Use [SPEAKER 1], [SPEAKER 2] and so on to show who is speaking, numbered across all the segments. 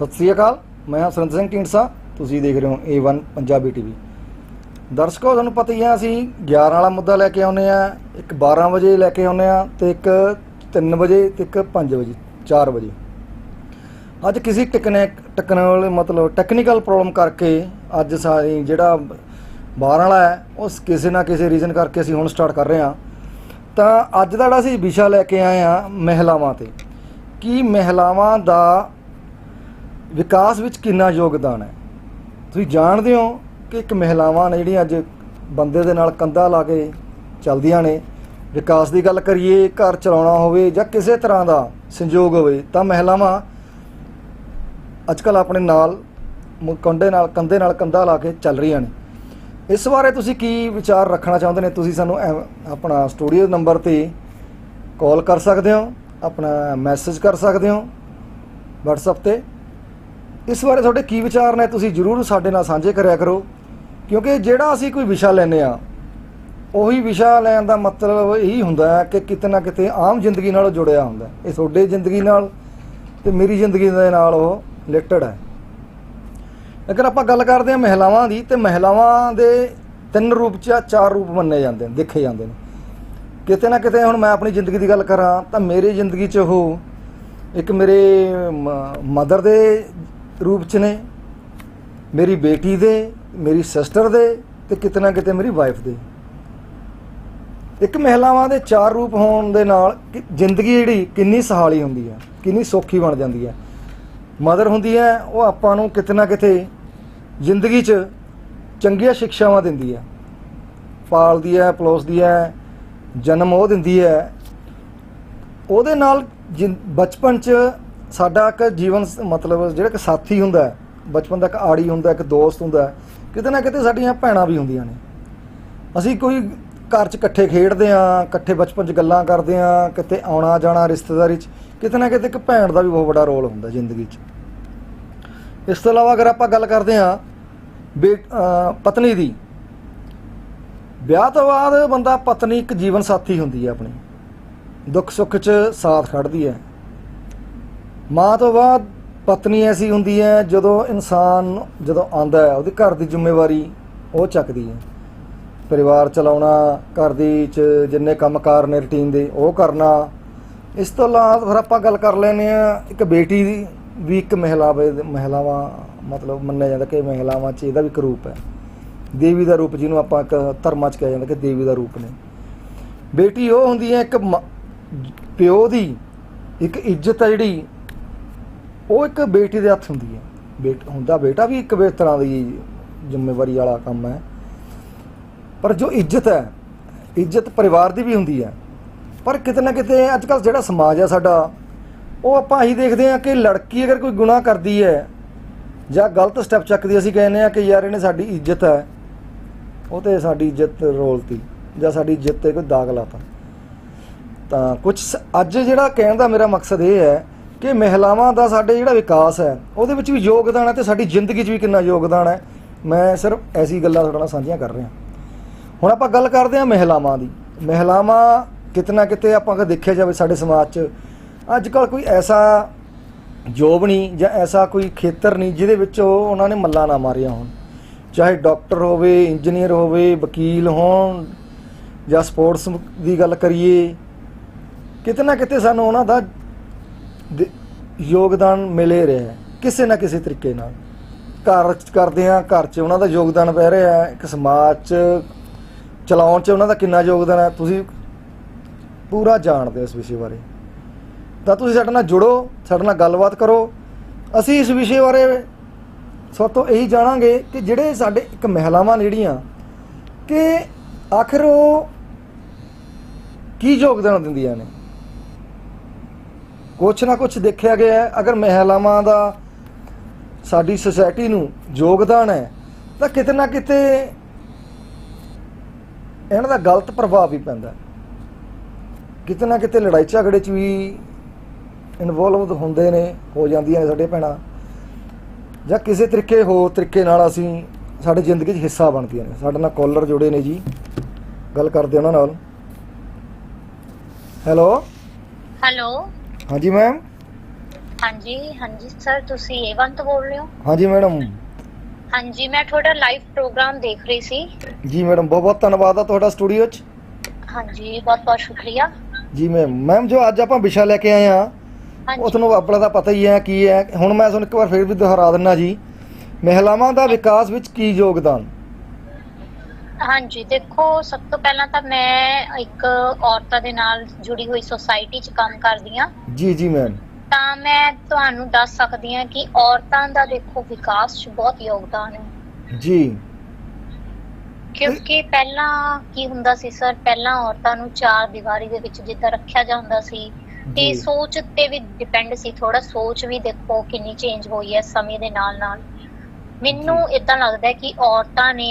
[SPEAKER 1] ਸਤਿ ਸ੍ਰੀ ਅਕਾਲ, ਮੈਂ ਹਾਂ ਸੁਰਿੰਦਰ ਸਿੰਘ ਢੀਂਡਸਾ, ਤੁਸੀਂ ਦੇਖ ਰਹੇ ਹੋ A1 ਪੰਜਾਬੀ ਟੀਵੀ ਦਰਸ਼ਕੋ, ਤੁਹਾਨੂੰ ਪਤਾ ਹੀ ਆ ਅਸੀਂ 11 ਵਾਲਾ ਮੁੱਦਾ ਲੈ ਕੇ ਆਉਨੇ ਆ ਇੱਕ 12 ਵਜੇ ਲੈ ਕੇ ਆਉਨੇ ਆ ਤੇ ਇੱਕ 3 ਵਜੇ ਤੇ ਇੱਕ 5 ਵਜੇ 4 ਵਜੇ। ਅੱਜ ਕਿਸੇ ਟੈਕਨਿਕ ਟੈਕਨੋਲ ਮਤਲਬ ਟੈਕਨੀਕਲ ਪ੍ਰੋਬਲਮ ਕਰਕੇ ਅੱਜ ਸਾਰੀ ਜਿਹੜਾ 12 ਵਾਲਾ ਹੈ, ਉਸ ਕਿਸੇ ਨਾ ਕਿਸੇ ਰੀਜ਼ਨ ਕਰਕੇ ਅਸੀਂ ਹੁਣ ਸਟਾਰਟ ਕਰ ਰਹੇ ਹਾਂ। ਤਾਂ ਅੱਜ ਦਾ ਜਿਹੜਾ ਅਸੀਂ ਵਿਸ਼ਾ ਲੈ ਕੇ ਆਏ ਆ ਮਹਿਲਾਵਾਂ ਤੇ। ਕੀ ਮਹਿਲਾਵਾਂ ਦਾ ਵਿਕਾਸ ਵਿੱਚ ਕਿੰਨਾ ਯੋਗਦਾਨ ਹੈ? ਤੁਸੀਂ ਜਾਣਦੇ ਹੋ ਕਿ ਇੱਕ ਮਹਿਲਾਵਾਂ ਨੇ ਜਿਹੜੀਆਂ ਅੱਜ ਬੰਦੇ ਦੇ ਨਾਲ ਕੰਧਾ ਲਾ ਕੇ ਚੱਲਦੀਆਂ ਨੇ। ਵਿਕਾਸ ਦੀ ਗੱਲ ਕਰੀਏ, ਘਰ ਚਲਾਉਣਾ ਹੋਵੇ ਜਾਂ ਕਿਸੇ ਤਰ੍ਹਾਂ ਦਾ ਸੰਯੋਗ ਹੋਵੇ, ਤਾਂ ਮਹਿਲਾਵਾਂ ਅੱਜਕੱਲ ਆਪਣੇ ਨਾਲ, ਮੁ- ਨਾਲ, ਕੰਧੇ ਨਾਲ ਕੰਧਾ ਲਾ ਕੇ ਚੱਲ ਰਹੀਆਂ ਨੇ। ਇਸ ਬਾਰੇ ਤੁਸੀਂ ਕੀ ਵਿਚਾਰ ਰੱਖਣਾ ਚਾਹੁੰਦੇ ਨੇ? ਤੁਸੀਂ ਸਾਨੂੰ ਐ- ਆਪਣਾ ਸਟੂਡੀਓ ਨੰਬਰ ਤੇ ਕਾਲ ਕਰ ਸਕਦੇ ਹੋ, ਆਪਣਾ ਮੈਸੇਜ ਕਰ ਸਕਦੇ ਹੋ, WhatsApp ਤੇ। ਇਸ ਬਾਰੇ ਤੁਹਾਡੇ ਕੀ ਵਿਚਾਰ ਨੇ? ਤੁਸੀਂ ਜਰੂਰ ਸਾਡੇ ਨਾਲ ਸਾਂਝੇ ਕਰਿਆ ਕਰੋ। ਕਿਉਂਕਿ ਜਿਹੜਾ ਅਸੀਂ ਕੋਈ ਵਿਸ਼ਾ ਲੈਨੇ ਆ ਉਹੀ ਵਿਸ਼ਾ ਲੈਣ ਦਾ ਮਤਲਬ ਇਹੀ ਹੁੰਦਾ ਹੈ ਕਿ ਕਿਤੇ ਨਾ ਕਿਤੇ ਆਮ ਜ਼ਿੰਦਗੀ ਨਾਲ ਜੁੜਿਆ ਹੁੰਦਾ ਇਹ ਤੁਹਾਡੇ ਜ਼ਿੰਦਗੀ ਨਾਲ ਤੇ ਮੇਰੀ ਜ਼ਿੰਦਗੀ ਦੇ ਨਾਲ ਉਹ ਰਿਲੇਟਡ ਹੈ। ਅਗਰ ਆਪਾਂ ਗੱਲ ਕਰਦੇ ਹਾਂ ਮਹਿਲਾਵਾਂ ਦੀ, ਤੇ ਮਹਿਲਾਵਾਂ ਦੇ ਤਿੰਨ ਰੂਪ ਚ ਜਾਂ ਚਾਰ ਰੂਪ ਮੰਨੇ ਜਾਂਦੇ ਨੇ, ਦੇਖੇ ਜਾਂਦੇ ਨੇ। ਕਿਤੇ ਨਾ ਕਿਤੇ ਹੁਣ ਮੈਂ ਆਪਣੀ ਜ਼ਿੰਦਗੀ ਦੀ ਗੱਲ ਕਰਾਂ, ਤਾਂ ਮੇਰੀ ਜ਼ਿੰਦਗੀ 'ਚ ਉਹ ਇੱਕ ਮੇਰੇ ਮਦਰ ਦੇ ਰੂਪ 'ਚ ਨੇ, ਮੇਰੀ ਬੇਟੀ ਦੇ, ਮੇਰੀ ਸਿਸਟਰ ਦੇ ਤੇ ਕਿਤੇ ਨਾ ਕਿਤੇ ਮੇਰੀ ਵਾਈਫ ਦੇ। ਇੱਕ ਮਹਿਲਾਵਾਂ ਦੇ ਚਾਰ ਰੂਪ ਹੋਣ ਦੇ ਨਾਲ ਕਿ ਜ਼ਿੰਦਗੀ ਜਿਹੜੀ ਕਿੰਨੀ ਸਹਾਲੀ ਹੁੰਦੀ ਹੈ ਕਿੰਨੀ ਸੌਖੀ ਬਣ ਜਾਂਦੀ ਹੈ ਮਦਰ ਹੁੰਦੀ ਹੈ ਉਹ ਆਪਾਂ ਨੂੰ ਕਿਤੇ ਨਾ ਕਿਤੇ ਜ਼ਿੰਦਗੀ 'ਚ ਚੰਗੀਆਂ ਸਿੱਖਿਆਵਾਂ ਦਿੰਦੀ ਹੈ ਪਾਲਦੀ ਹੈ ਪਲੋਸਦੀ ਹੈ ਜਨਮ ਉਹ ਦਿੰਦੀ ਹੈ ਉਹਦੇ ਨਾਲ ਜਿੰ- ਬਚਪਨ 'ਚ ਸਾਡਾ ਇੱਕ ਜੀਵਨ ਸ- ਮਤਲਬ ਜਿਹੜਾ ਇੱਕ ਸਾਥੀ ਹੁੰਦਾ ਹੈ ਬਚਪਨ ਦਾ ਇੱਕ ਆੜੀ ਹੁੰਦਾ ਇੱਕ ਦੋਸਤ ਹੁੰਦਾ ਹੈ, ਕਿਤੇ ਨਾ ਕਿਤੇ ਸਾਡੀਆਂ ਭੈਣਾਂ ਵੀ ਹੁੰਦੀਆਂ ਨੇ। ਅਸੀਂ ਕੋਈ ਘਰ 'ਚ ਇਕੱਠੇ ਖੇਡਦੇ ਆਂ ਇਕੱਠੇ ਬਚਪਨ 'ਚ ਗੱਲਾਂ ਕਰਦੇ ਆਂ ਕਿਤੇ ਆਉਣਾ ਜਾਣਾ ਰਿਸ਼ਤੇਦਾਰੀ 'ਚ ਕਿਤੇ ਨਾ ਕਿਤੇ ਇੱਕ ਭੈਣ ਦਾ ਵੀ ਬਹੁਤ ਵੱਡਾ ਰੋਲ ਹੁੰਦਾ ਜ਼ਿੰਦਗੀ 'ਚ। ਇਸ ਤੋਂ ਇਲਾਵਾ ਅਗਰ ਆਪਾਂ ਗੱਲ ਕਰਦੇ ਆਂ ਬੇ ਅਹ ਪਤਨੀ ਦੀ ਵਿਆਹ ਤੋਂ ਬਾਅਦ ਬੰਦਾ ਪਤਨੀ ਇੱਕ ਜੀਵਨ ਸਾਥੀ ਹੁੰਦੀ ਹੈ ਆਪਣੀ। ਦੁੱਖ ਸੁੱਖ 'ਚ ਸਾਥ ਖੜਦੀ ਹੈ। ਮਾਂ ਤੋਂ ਬਾਅਦ ਪਤਨੀ ਐਸੀ ਹੁੰਦੀ ਹੈ ਜਦੋਂ ਇਨਸਾਨ ਜਦੋਂ ਆਂਦਾ ਹੈ, ਉਹਦੀ ਘਰ ਦੀ ਜ਼ਿੰਮੇਵਾਰੀ ਉਹ ਚੱਕਦੀ ਹੈ। ਪਰਿਵਾਰ ਚਲਾਉਣਾ, ਘਰ ਦੀ ਚ ਜਿੰਨੇ ਕੰਮਕਾਰ ਨੇ ਰੁਟੀਨ ਦੇ, ਉਹ ਕਰਨਾ। ਇਸ ਤੋਂ ਇਲਾਵਾ ਫਿਰ ਆਪਾਂ ਗੱਲ ਕਰ ਲੈਨੇ ਆ ਇੱਕ ਬੇਟੀ ਦੀ ਵੀ ਇੱਕ ਮਹਿਲਾ ਵੇ- ਮਹਿਲਾਵਾਂ ਮਤਲਬ ਮੰਨਿਆ ਜਾਂਦਾ ਕਿ ਮਹਿਲਾਵਾਂ 'ਚ ਇਹਦਾ ਵੀ ਇੱਕ ਰੂਪ ਹੈ। ਦੇਵੀ ਦਾ ਰੂਪ ਜਿਹਨੂੰ ਆਪਾਂ ਇੱਕ ਧਰਮਾਂ 'ਚ ਕਿਹਾ ਜਾਂਦਾ ਕਿ ਦੇਵੀ ਦਾ ਰੂਪ ਨੇ। ਬੇਟੀ ਉਹ ਹੁੰਦੀ ਹੈ ਇੱਕ ਮ- ਪਿਓ ਦੀ ਇੱਕ ਇੱਜ਼ਤ ਹੈ ਜਿਹੜੀ ਉਹ ਇੱਕ ਬੇਟੀ ਦੇ ਹੱਥ ਹੁੰਦੀ ਹੈ। ਬੇਟ ਹੁੰਦਾ ਬੇਟਾ ਵੀ ਇੱਕ ਵੇ ਤਰ੍ਹਾਂ ਦੀ ਜ਼ਿੰਮੇਵਾਰੀ ਵਾਲਾ ਕੰਮ ਹੈ। ਪਰ ਜੋ ਇੱਜ਼ਤ ਹੈ, ਇੱਜ਼ਤ ਪਰਿਵਾਰ ਦੀ ਵੀ ਹੁੰਦੀ ਹੈ। ਪਰ ਕਿਤੇ ਨਾ ਕਿਤੇ ਅੱਜ ਕੱਲ੍ਹ ਜਿਹੜਾ ਸਮਾਜ ਹੈ ਸਾਡਾ, ਉਹ ਆਪਾਂ ਇਹੀ ਦੇਖਦੇ ਹਾਂ ਕਿ ਲੜਕੀ ਅਗਰ ਕੋਈ ਗੁਨਾਹ ਕਰਦੀ ਹੈ ਜਾਂ ਗਲਤ ਸਟੈਪ ਚੱਕਦੀ ਅਸੀਂ ਕਹਿੰਦੇ ਆ ਕਿ ਯਾਰ ਇਹਨੇ ਸਾਡੀ ਇੱਜ਼ਤ ਹੈ, ਉਹ ਤੇ ਸਾਡੀ ਇੱਜ਼ਤ ਰੋਲਤੀ ਜਾਂ ਸਾਡੀ ਇੱਜ਼ਤ ਤੇ ਕੋਈ ਦਾਗ ਲਾਤਾ। ਤਾਂ ਕੁਝ ਅੱਜ ਜਿਹੜਾ ਕਹਿਣ ਦਾ ਮੇਰਾ ਮਕਸਦ ਇਹ ਹੈ ਕਿ ਮਹਿਲਾਵਾਂ ਦਾ ਸਾਡੇ ਜਿਹੜਾ ਵਿਕਾਸ ਹੈ, ਉਹਦੇ ਵਿੱਚ ਵੀ ਯੋਗਦਾਨ ਹੈ ਤੇ ਸਾਡੀ ਜ਼ਿੰਦਗੀ 'ਚ ਵੀ ਕਿੰਨਾ ਯੋਗਦਾਨ ਹੈ। ਮੈਂ ਸਿਰਫ ਐਸੀ ਗੱਲਾਂ ਤੁਹਾਡੇ ਨਾਲ ਸਾਂਝੀਆਂ ਕਰ ਰਿਹਾ। ਹੁਣ ਆਪਾਂ ਗੱਲ ਕਰਦੇ ਹਾਂ ਮਹਿਲਾਵਾਂ ਦੀ। ਮਹਿਲਾਵਾਂ ਕਿਤੇ ਨਾ ਕਿਤੇ ਆਪਾਂ ਅਗਰ ਦੇਖਿਆ ਜਾਵੇ ਸਾਡੇ ਸਮਾਜ 'ਚ ਅੱਜ ਕੱਲ ਕੋਈ ਐਸਾ ਜੋਬ ਨਹੀਂ ਜਾਂ ਐਸਾ ਕੋਈ ਖੇਤਰ ਨਹੀਂ ਜਿਹਦੇ ਵਿੱਚ ਉਹ ਉਹਨਾਂ ਨੇ ਮੱਲਾ ਨਾ ਮਾਰਿਆ ਹੋਣ। ਚਾਹੇ ਡਾਕਟਰ ਹੋਵੇ, ਇੰਜੀਨੀਅਰ ਹੋਵੇ, ਵਕੀਲ ਹੋਣ ਜਾਂ ਸਪੋਰਟਸ ਦੀ ਗੱਲ ਕਰੀਏ ਕਿਤੇ ਨਾ ਕਿਤੇ ਸਾਨੂੰ ਉਹਨਾਂ ਦਾ ਯੋਗਦਾਨ ਮਿਲੇ ਰਿਹਾ ਕਿਸੇ ਨਾ ਕਿਸੇ ਤਰੀਕੇ ਨਾਲ। ਘਰ 'ਚ ਕਰਦੇ ਆ ਘਰ 'ਚ ਉਹਨਾਂ ਦਾ ਯੋਗਦਾਨ ਪੈ ਰਿਹਾ ਹੈ, ਇੱਕ ਸਮਾਜ 'ਚ, ਚਲਾਉਣ 'ਚ ਉਹਨਾਂ ਦਾ ਕਿੰਨਾ ਯੋਗਦਾਨ ਹੈ, ਤੁਸੀਂ ਪੂਰਾ ਜਾਣਦੇ ਹੋ ਇਸ ਵਿਸ਼ੇ ਬਾਰੇ। ਤਾਂ ਤੁਸੀਂ ਸਾਡੇ ਨਾਲ ਜੁੜੋ, ਸਾਡੇ ਨਾਲ ਗੱਲਬਾਤ ਕਰੋ। ਅਸੀਂ ਇਸ ਵਿਸ਼ੇ ਬਾਰੇ ਸਭ ਤੋਂ ਇਹੀ ਜਾਣਾਂਗੇ ਕਿ ਜਿਹੜੇ ਸਾਡੇ ਇੱਕ ਮਹਿਲਾਵਾਂ ਜਿਹੜੀਆਂ, ਕਿ ਆਖਿਰ ਉਹ ਕੀ ਯੋਗਦਾਨ ਦਿੰਦੀਆਂ ਨੇ? ਕੁਛ ਨਾ ਕੁਛ ਦੇਖਿਆ ਗਿਆ ਹੈ। ਅਗਰ ਮਹਿਲਾਵਾਂ ਦਾ ਸਾਡੀ ਸੋਸਾਇਟੀ ਨੂੰ ਯੋਗਦਾਨ ਹੈ, ਤਾਂ ਕਿਤੇ ਨਾ ਕਿਤੇ ਇਹਨਾਂ ਦਾ ਗਲਤ ਪ੍ਰਭਾਵ ਵੀ ਪੈਂਦਾ ਕਿਤੇ ਨਾ ਕਿਤੇ ਲੜਾਈ ਝਗੜੇ 'ਚ ਵੀ ਇਨਵੋਲਵਡ ਹੁੰਦੇ ਨੇ, ਹੋ ਜਾਂਦੀਆਂ ਨੇ ਸਾਡੇ ਭੈਣਾਂ। ਜਾਂ ਕਿਸੇ ਤਰੀਕੇ ਹੋਰ ਤਰੀਕੇ ਨਾਲ ਅਸੀਂ ਸਾਡੀ ਜ਼ਿੰਦਗੀ 'ਚ ਹਿੱਸਾ ਬਣਦੀਆਂ ਨੇ। ਸਾਡੇ ਨਾਲ ਕਾਲਰ ਜੁੜੇ ਨੇ ਜੀ। ਗੱਲ ਕਰਦੇ ਉਹਨਾਂ ਨਾਲ। ਹੈਲੋ
[SPEAKER 2] ਹੈਲੋ
[SPEAKER 1] ਹਾਂਜੀ ਮੈਮ
[SPEAKER 2] ਹਾਂਜੀ ਹਾਂਜੀ ਸਰ ਤੁਸੀਂ ਏਵਨ ਤੋਂ ਬੋਲ ਰਹੇ ਹੋ?
[SPEAKER 1] ਹਾਂਜੀ ਮੈਡਮ
[SPEAKER 2] ਹਾਂਜੀ ਮੈਂ ਤੁਹਾਡਾ ਲਾਈਵ ਪ੍ਰੋਗਰਾਮ ਦੇਖ ਰਹੀ ਸੀ।
[SPEAKER 1] ਜੀ ਮੈਡਮ ਬਹੁਤ ਬਹੁਤ ਧੰਨਵਾਦ ਆ ਤੁਹਾਡਾ ਸਟੂਡੀਓ 'ਚ।
[SPEAKER 2] ਹਾਂਜੀ ਬਹੁਤ ਬਹੁਤ ਸ਼ੁਕਰੀਆ।
[SPEAKER 1] ਜੀ ਮੈਮ ਮੈਮ ਜੋ ਅੱਜ ਆਪਾਂ ਵਿਸ਼ਾ ਲੈ ਕੇ ਆਏ ਆ
[SPEAKER 2] ਹਾਂਜੀ।
[SPEAKER 1] ਤੁਹਾਨੂੰ ਆਪਣਾ ਤਾਂ ਪਤਾ ਹੀ ਹੈ ਕੀ ਹੈ। ਹੁਣ ਮੈਂ ਤੁਹਾਨੂੰ ਇੱਕ ਵਾਰ ਫਿਰ ਵੀ ਦੁਹਰਾ ਦਿੰਨਾ ਜੀ। ਮਹਿਲਾਵਾਂ ਦਾ ਵਿਕਾਸ ਵਿੱਚ ਕੀ ਯੋਗਦਾਨ?
[SPEAKER 2] ਹਾਂਜੀ ਦੇਖੋ ਸਭ ਤੋਂ ਪਹਿਲਾਂ ਤਾਂ ਮੈਂ ਇੱਕ ਔਰਤਾਂ ਦੇ ਨਾਲ ਜੁੜੀ ਹੋਈ ਸੁਸਾਇਟੀ 'ਚ ਕੰਮ ਕਰਦੀ ਹਾਂ।
[SPEAKER 1] ਜੀ ਜੀ ਮੈਮ
[SPEAKER 2] ਤਾਂ ਮੈਂ ਤੁਹਾਨੂੰ ਦੱਸ ਸਕਦੀ ਹਾਂ ਕਿ ਔਰਤਾਂ ਦਾ ਦੇਖੋ ਵਿਕਾਸ 'ਚ ਬਹੁਤ ਯੋਗਦਾਨ ਹੈ।
[SPEAKER 1] ਜੀ।
[SPEAKER 2] ਕਿਉਂਕਿ ਪਹਿਲਾਂ ਕੀ ਹੁੰਦਾ ਸੀ ਸਰ ਪਹਿਲਾਂ ਔਰਤਾਂ ਨੂੰ ਚਾਰ ਦੀਵਾਰੀ ਦੇ ਵਿੱਚ ਜਿੱਦਾਂ ਰੱਖਿਆ ਜਾਂਦਾ ਸੀ ਤੇ ਸੋਚ ਤੇ ਵੀ ਡਿਪੈਂਡ ਸੀ ਥੋੜਾ ਸੋਚ ਵੀ ਦੇਖੋ ਕਿੰਨੀ ਚੇਂਜ ਹੋਈ ਹੈ ਸਮੇਂ ਦੇ ਨਾਲ ਨਾਲ ਮੈਨੂੰ ਇਦਾਂ ਲੱਗਦਾ ਹੈ ਕਿ ਔਰਤਾਂ ਨੇ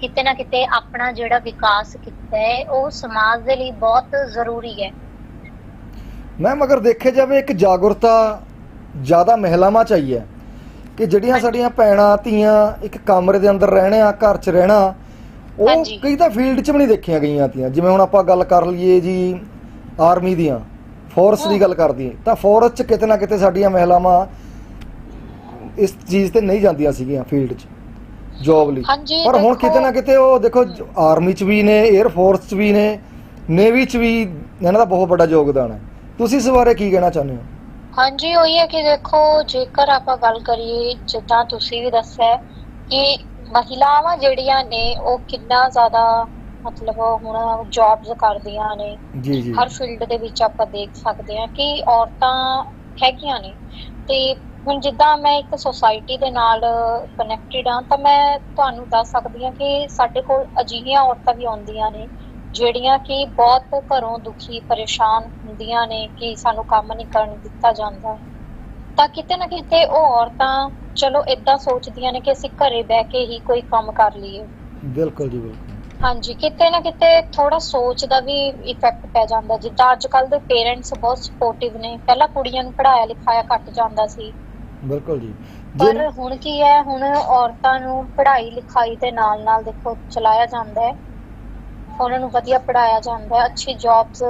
[SPEAKER 2] ਕਿਤੇ ਨਾ ਕਿਤੇ ਆਪਣਾ ਜਿਹੜਾ ਵਿਕਾਸ ਕੀਤਾ ਹੈ ਉਹ ਸਮਾਜ ਦੇ ਲਈ ਬਹੁਤ ਜ਼ਰੂਰੀ ਹੈ
[SPEAKER 1] ਮੈਮ ਅਗਰ ਦੇਖਿਆ ਜਾਵੇ ਇੱਕ ਜਾਗਰੂਕਤਾ ਜ਼ਿਆਦਾ ਮਹਿਲਾਵਾਂ ਚਾਹੀਏ ਕਿ ਜਿਹੜੀਆਂ। ਸਾਡੀਆਂ ਭੈਣਾਂ ਧੀਆਂ ਇੱਕ ਕਮਰੇ ਦੇ ਅੰਦਰ ਰਹਿਣੇ ਆ ਘਰ 'ਚ ਰਹਿਣਾ ਉਹ। ਕਈ ਤਾਂ ਫੀਲਡ 'ਚ ਵੀ ਨਹੀਂ ਦੇਖੀਆਂ ਗਈਆਂ ਤੀਆਂ ਜਿਵੇਂ ਹੁਣ ਆਪਾਂ ਗੱਲ ਕਰ ਲਈਏ ਜੀ ਆਰਮੀ ਦੀਆਂ ਫੋਰਸ ਦੀ। ਗੱਲ ਕਰਦੀ ਤਾਂ ਫੋਰਸ 'ਚ ਕਿਤੇ ਨਾ ਕਿਤੇ ਸਾਡੀਆਂ ਮਹਿਲਾਵਾਂ ਇਸ ਚੀਜ਼ ਤੇ ਨਹੀਂ ਜਾਂਦੀਆਂ ਸੀਗੀਆਂ ਫੀਲਡ 'ਚ ਜੌਬ ਲਈ।
[SPEAKER 2] ਹਾਂਜੀ
[SPEAKER 1] ਪਰ ਹੁਣ
[SPEAKER 2] ਦੇਖੋ-
[SPEAKER 1] ਕਿਤੇ ਨਾ ਕਿਤੇ ਉਹ ਦੇਖੋ ਆਰਮੀ 'ਚ ਵੀ ਨੇ 에ਅਰ ਫੋਰਸ 'ਚ ਵੀ ਨੇ ਨੇਵੀ 'ਚ ਵੀ ਇਹਨਾਂ ਦਾ ਬਹੁਤ ਵੱਡਾ ਯੋਗਦਾਨ ਹੈ। ਤੁਸੀਂ ਇਸ ਬਾਰੇ ਕੀ ਕਹਿਣਾ ਚਾਹੁੰਦੇ ਹੋ?
[SPEAKER 2] ਹਾਂਜੀ ਉਹੀ ਹੈ ਕਿ ਦੇਖੋ ਜੇਕਰ ਆਪਾਂ ਗੱਲ ਕਰੀਏ ਜਿੱਦਾਂ ਤੁਸੀਂ ਵੀ ਦੱਸਿਆ ਹੈ ਕਿ ਮਹਿਲਾਵਾਂ ਜਿਹੜੀਆਂ ਨੇ ਉਹ ਕਿੰਨਾ ਜ਼ਿਆਦਾ ਮਤਲਬ ਹੁਣ ਜੌਬਸ ਕਰਦੀਆਂ ਨੇ।
[SPEAKER 1] ਜੀ ਜੀ।
[SPEAKER 2] ਹਰ ਫੀਲਡ ਦੇ ਵਿੱਚ ਆਪਾਂ ਦੇਖ ਸਕਦੇ ਹਾਂ ਕਿ ਔਰਤਾਂ ਹੈਗੀਆਂ ਨੇ। ਤੇ ਹੁਣ ਜਿੱਦਾਂ ਮੈਂ ਇੱਕ ਸੁਸਾਇਟੀ ਦੇ ਨਾਲ ਕਨੈਕਟਡ ਹਾਂ ਤਾਂ ਮੈਂ ਤੁਹਾਨੂੰ ਦੱਸ ਸਕਦੀ ਹਾਂ ਕਿ ਸਾਡੇ ਕੋਲ ਅਜਿਹੀਆਂ ਔਰਤਾਂ ਵੀ ਆਉਂਦੀਆਂ ਨੇ ਜਿਹੜੀਆਂ ਕਿ ਬਹੁਤ ਘਰੋਂ ਦੁਖੀ ਪਰੇਸ਼ਾਨ ਹੁੰਦੀਆਂ ਨੇ ਕਿ ਸਾਨੂੰ ਕੰਮ ਨਹੀਂ ਕਰਨ ਦਿੱਤਾ ਜਾਂਦਾ। ਤਾਂ ਕਿਤੇ ਨਾ ਕਿਤੇ ਉਹ ਔਰਤਾਂ ਚਲੋ ਇਦਾਂ ਸੋਚਦੀਆਂ ਨੇ ਕਿ ਅਸੀਂ ਘਰੇ ਬਹਿ ਕੇ ਹੀ ਕੋਈ ਕੰਮ ਕਰ ਲਈਏ।
[SPEAKER 1] ਬਿਲਕੁਲ ਜੀ ਬਿਲਕੁਲ।
[SPEAKER 2] ਹਾਂਜੀ ਕਿਤੇ ਨਾ ਕਿਤੇ ਥੋੜਾ ਸੋਚ ਦਾ ਵੀ ਇਫੈਕਟ ਪੈ ਜਾਂਦਾ। ਜਿੱਦਾਂ ਅੱਜ ਕੱਲ ਦੇ ਪੇਰੈਂਟਸ ਬਹੁਤ ਸਪੋਰਟਿਵ ਨੇ। ਪਹਿਲਾਂ ਕੁੜੀਆਂ ਨੂੰ ਪੜਾਇਆ ਲਿਖਾਇਆ ਘੱਟ ਜਾਂਦਾ ਸੀ।
[SPEAKER 1] ਬਿਲਕੁਲ ਜੀ।
[SPEAKER 2] ਪਰ ਹੁਣ ਕੀ ਹੈ ਹੁਣ ਔਰਤਾਂ ਨੂੰ ਪੜ੍ਹਾਈ ਲਿਖਾਈ ਦੇ ਨਾਲ ਨਾਲ ਦੇਖੋ ਚਲਾਇਆ ਜਾਂਦਾ ਹੈ। ਉਹਨਾਂ ਨੂੰ ਵਧੀਆ ਪੜਾਇਆ ਜਾਂਦਾ ਹੈ। ਅੱਛੀ ਜੌਬਸ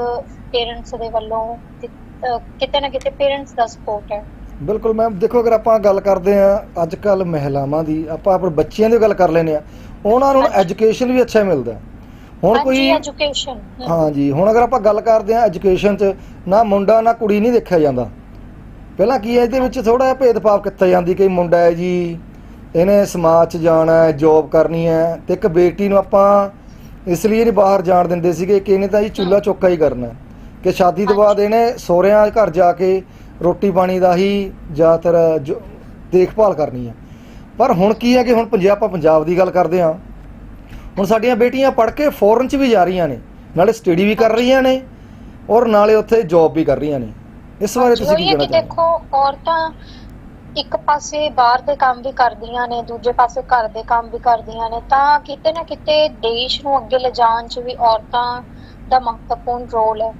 [SPEAKER 2] ਪੇਰੈਂਟਸ ਦੇ ਵੱਲੋਂ ਕਿਤੇ ਨਾ ਕਿਤੇ ਪੇਰੈਂਟਸ ਦਾ ਸਪੋਰਟ ਹੈ।
[SPEAKER 1] ਬਿਲਕੁਲ ਮੈਮ ਦੇਖੋ ਅਗਰ ਆਪਾਂ ਗੱਲ ਕਰਦੇ ਆ ਅੱਜ ਕੱਲ ਮਹਿਲਾਵਾਂ ਦੀ ਆਪਾਂ ਆਪਣੇ ਬੱਚਿਆਂ ਦੀ ਗੱਲ ਕਰ ਲੈਨੇ ਆ ਉਹਨਾਂ ਨੂੰ। ਐਜੂਕੇਸ਼ਨ ਵੀ ਅੱਛਾ ਮਿਲਦਾ ਹੈ। ਹੁਣ ਕੋਈ
[SPEAKER 2] ਐਜੂਕੇਸ਼ਨ
[SPEAKER 1] ਹਾਂਜੀ। ਹੁਣ ਅਗਰ ਆਪਾਂ ਗੱਲ ਕਰਦੇ ਆ ਐਜੂਕੇਸ਼ਨ 'ਚ ਨਾ ਮੁੰਡਾ ਨਾ ਕੁੜੀ ਨਹੀਂ ਦੇਖਿਆ ਜਾਂਦਾ। ਪਹਿਲਾਂ ਕੀ ਹੈ, ਇਹਦੇ ਵਿੱਚ ਥੋੜਾ ਜਿਹਾ ਭੇਦਭਾਵ ਕੀਤਾ ਜਾਂਦੀ ਕਿ ਮੁੰਡਾ ਹੈ ਜੀ, ਇਹਨੇ ਸਮਾਜ 'ਚ ਜਾਣਾ ਹੈ ਜੌਬ ਕਰਨੀ ਹੈ ਤੇ ਇੱਕ ਬੇਟੀ ਨੂੰ ਆਪਾਂ ਇਸ ਲਈ ਨਹੀਂ ਬਾਹਰ ਜਾਣ ਦਿੰਦੇ ਸੀਗੇ ਕਿ ਇਹਨੇ ਤਾਂ ਜੀ ਚੁੱਲ੍ਹਾ ਚੌਕਾ ਹੀ ਕਰਨਾ ਕਿ ਸ਼ਾਦੀ ਤੋਂ ਬਾਅਦ ਇਹਨੇ ਸਹੁਰਿਆਂ ਘਰ ਜਾ ਕੇ ਰੋਟੀ ਪਾਣੀ ਦਾ ਹੀ ਜ਼ਿਆਦਾਤਰ ਜੋ- ਦੇਖਭਾਲ ਕਰਨੀ ਹੈ। ਪਰ ਹੁਣ ਕੀ ਹੈ ਕਿ ਹੁਣ ਪੰਜਾਬ ਆਪਾਂ ਪੰਜਾਬ ਦੀ ਗੱਲ ਕਰਦੇ ਹਾਂ। ਹੁਣ ਸਾਡੀਆਂ ਬੇਟੀਆਂ ਪੜ੍ਹ ਕੇ ਫੋਰਨ 'ਚ ਵੀ ਜਾ ਰਹੀਆਂ ਨੇ, ਨਾਲੇ ਸਟੱਡੀ ਵੀ ਕਰ ਰਹੀਆਂ ਨੇ ਔਰ ਨਾਲੇ ਉੱਥੇ ਜੌਬ ਵੀ ਕਰ ਰਹੀਆਂ ਨੇ। ਇਸ ਬਾਰੇ ਤੁਸੀਂ ਕੀ ਕਹਿਣਾ ਚਾਹੁੰਦੇ
[SPEAKER 2] ਦੇਖੋ ਔਰਤਾਂ ਇੱਕ ਪਾਸੇ ਬਾਹਰ ਦੇ ਕੰਮ ਵੀ ਕਰਦੀਆਂ ਨੇ ਦੂਜੇ ਪਾਸੇ ਘਰ ਦੇ ਕੰਮ ਵੀ ਕਰਦੀਆਂ ਨੇ ਤਾਂ ਕਿਤੇ ਨਾ ਕਿਤੇ ਦੇਸ਼ ਨੂੰ ਅੱਗੇ ਲਿਜਾਣ 'ਚ ਵੀ ਔਰਤਾਂ ਦਾ ਮਹੱਤਵਪੂਰਨ ਰੋਲ ਹੈ।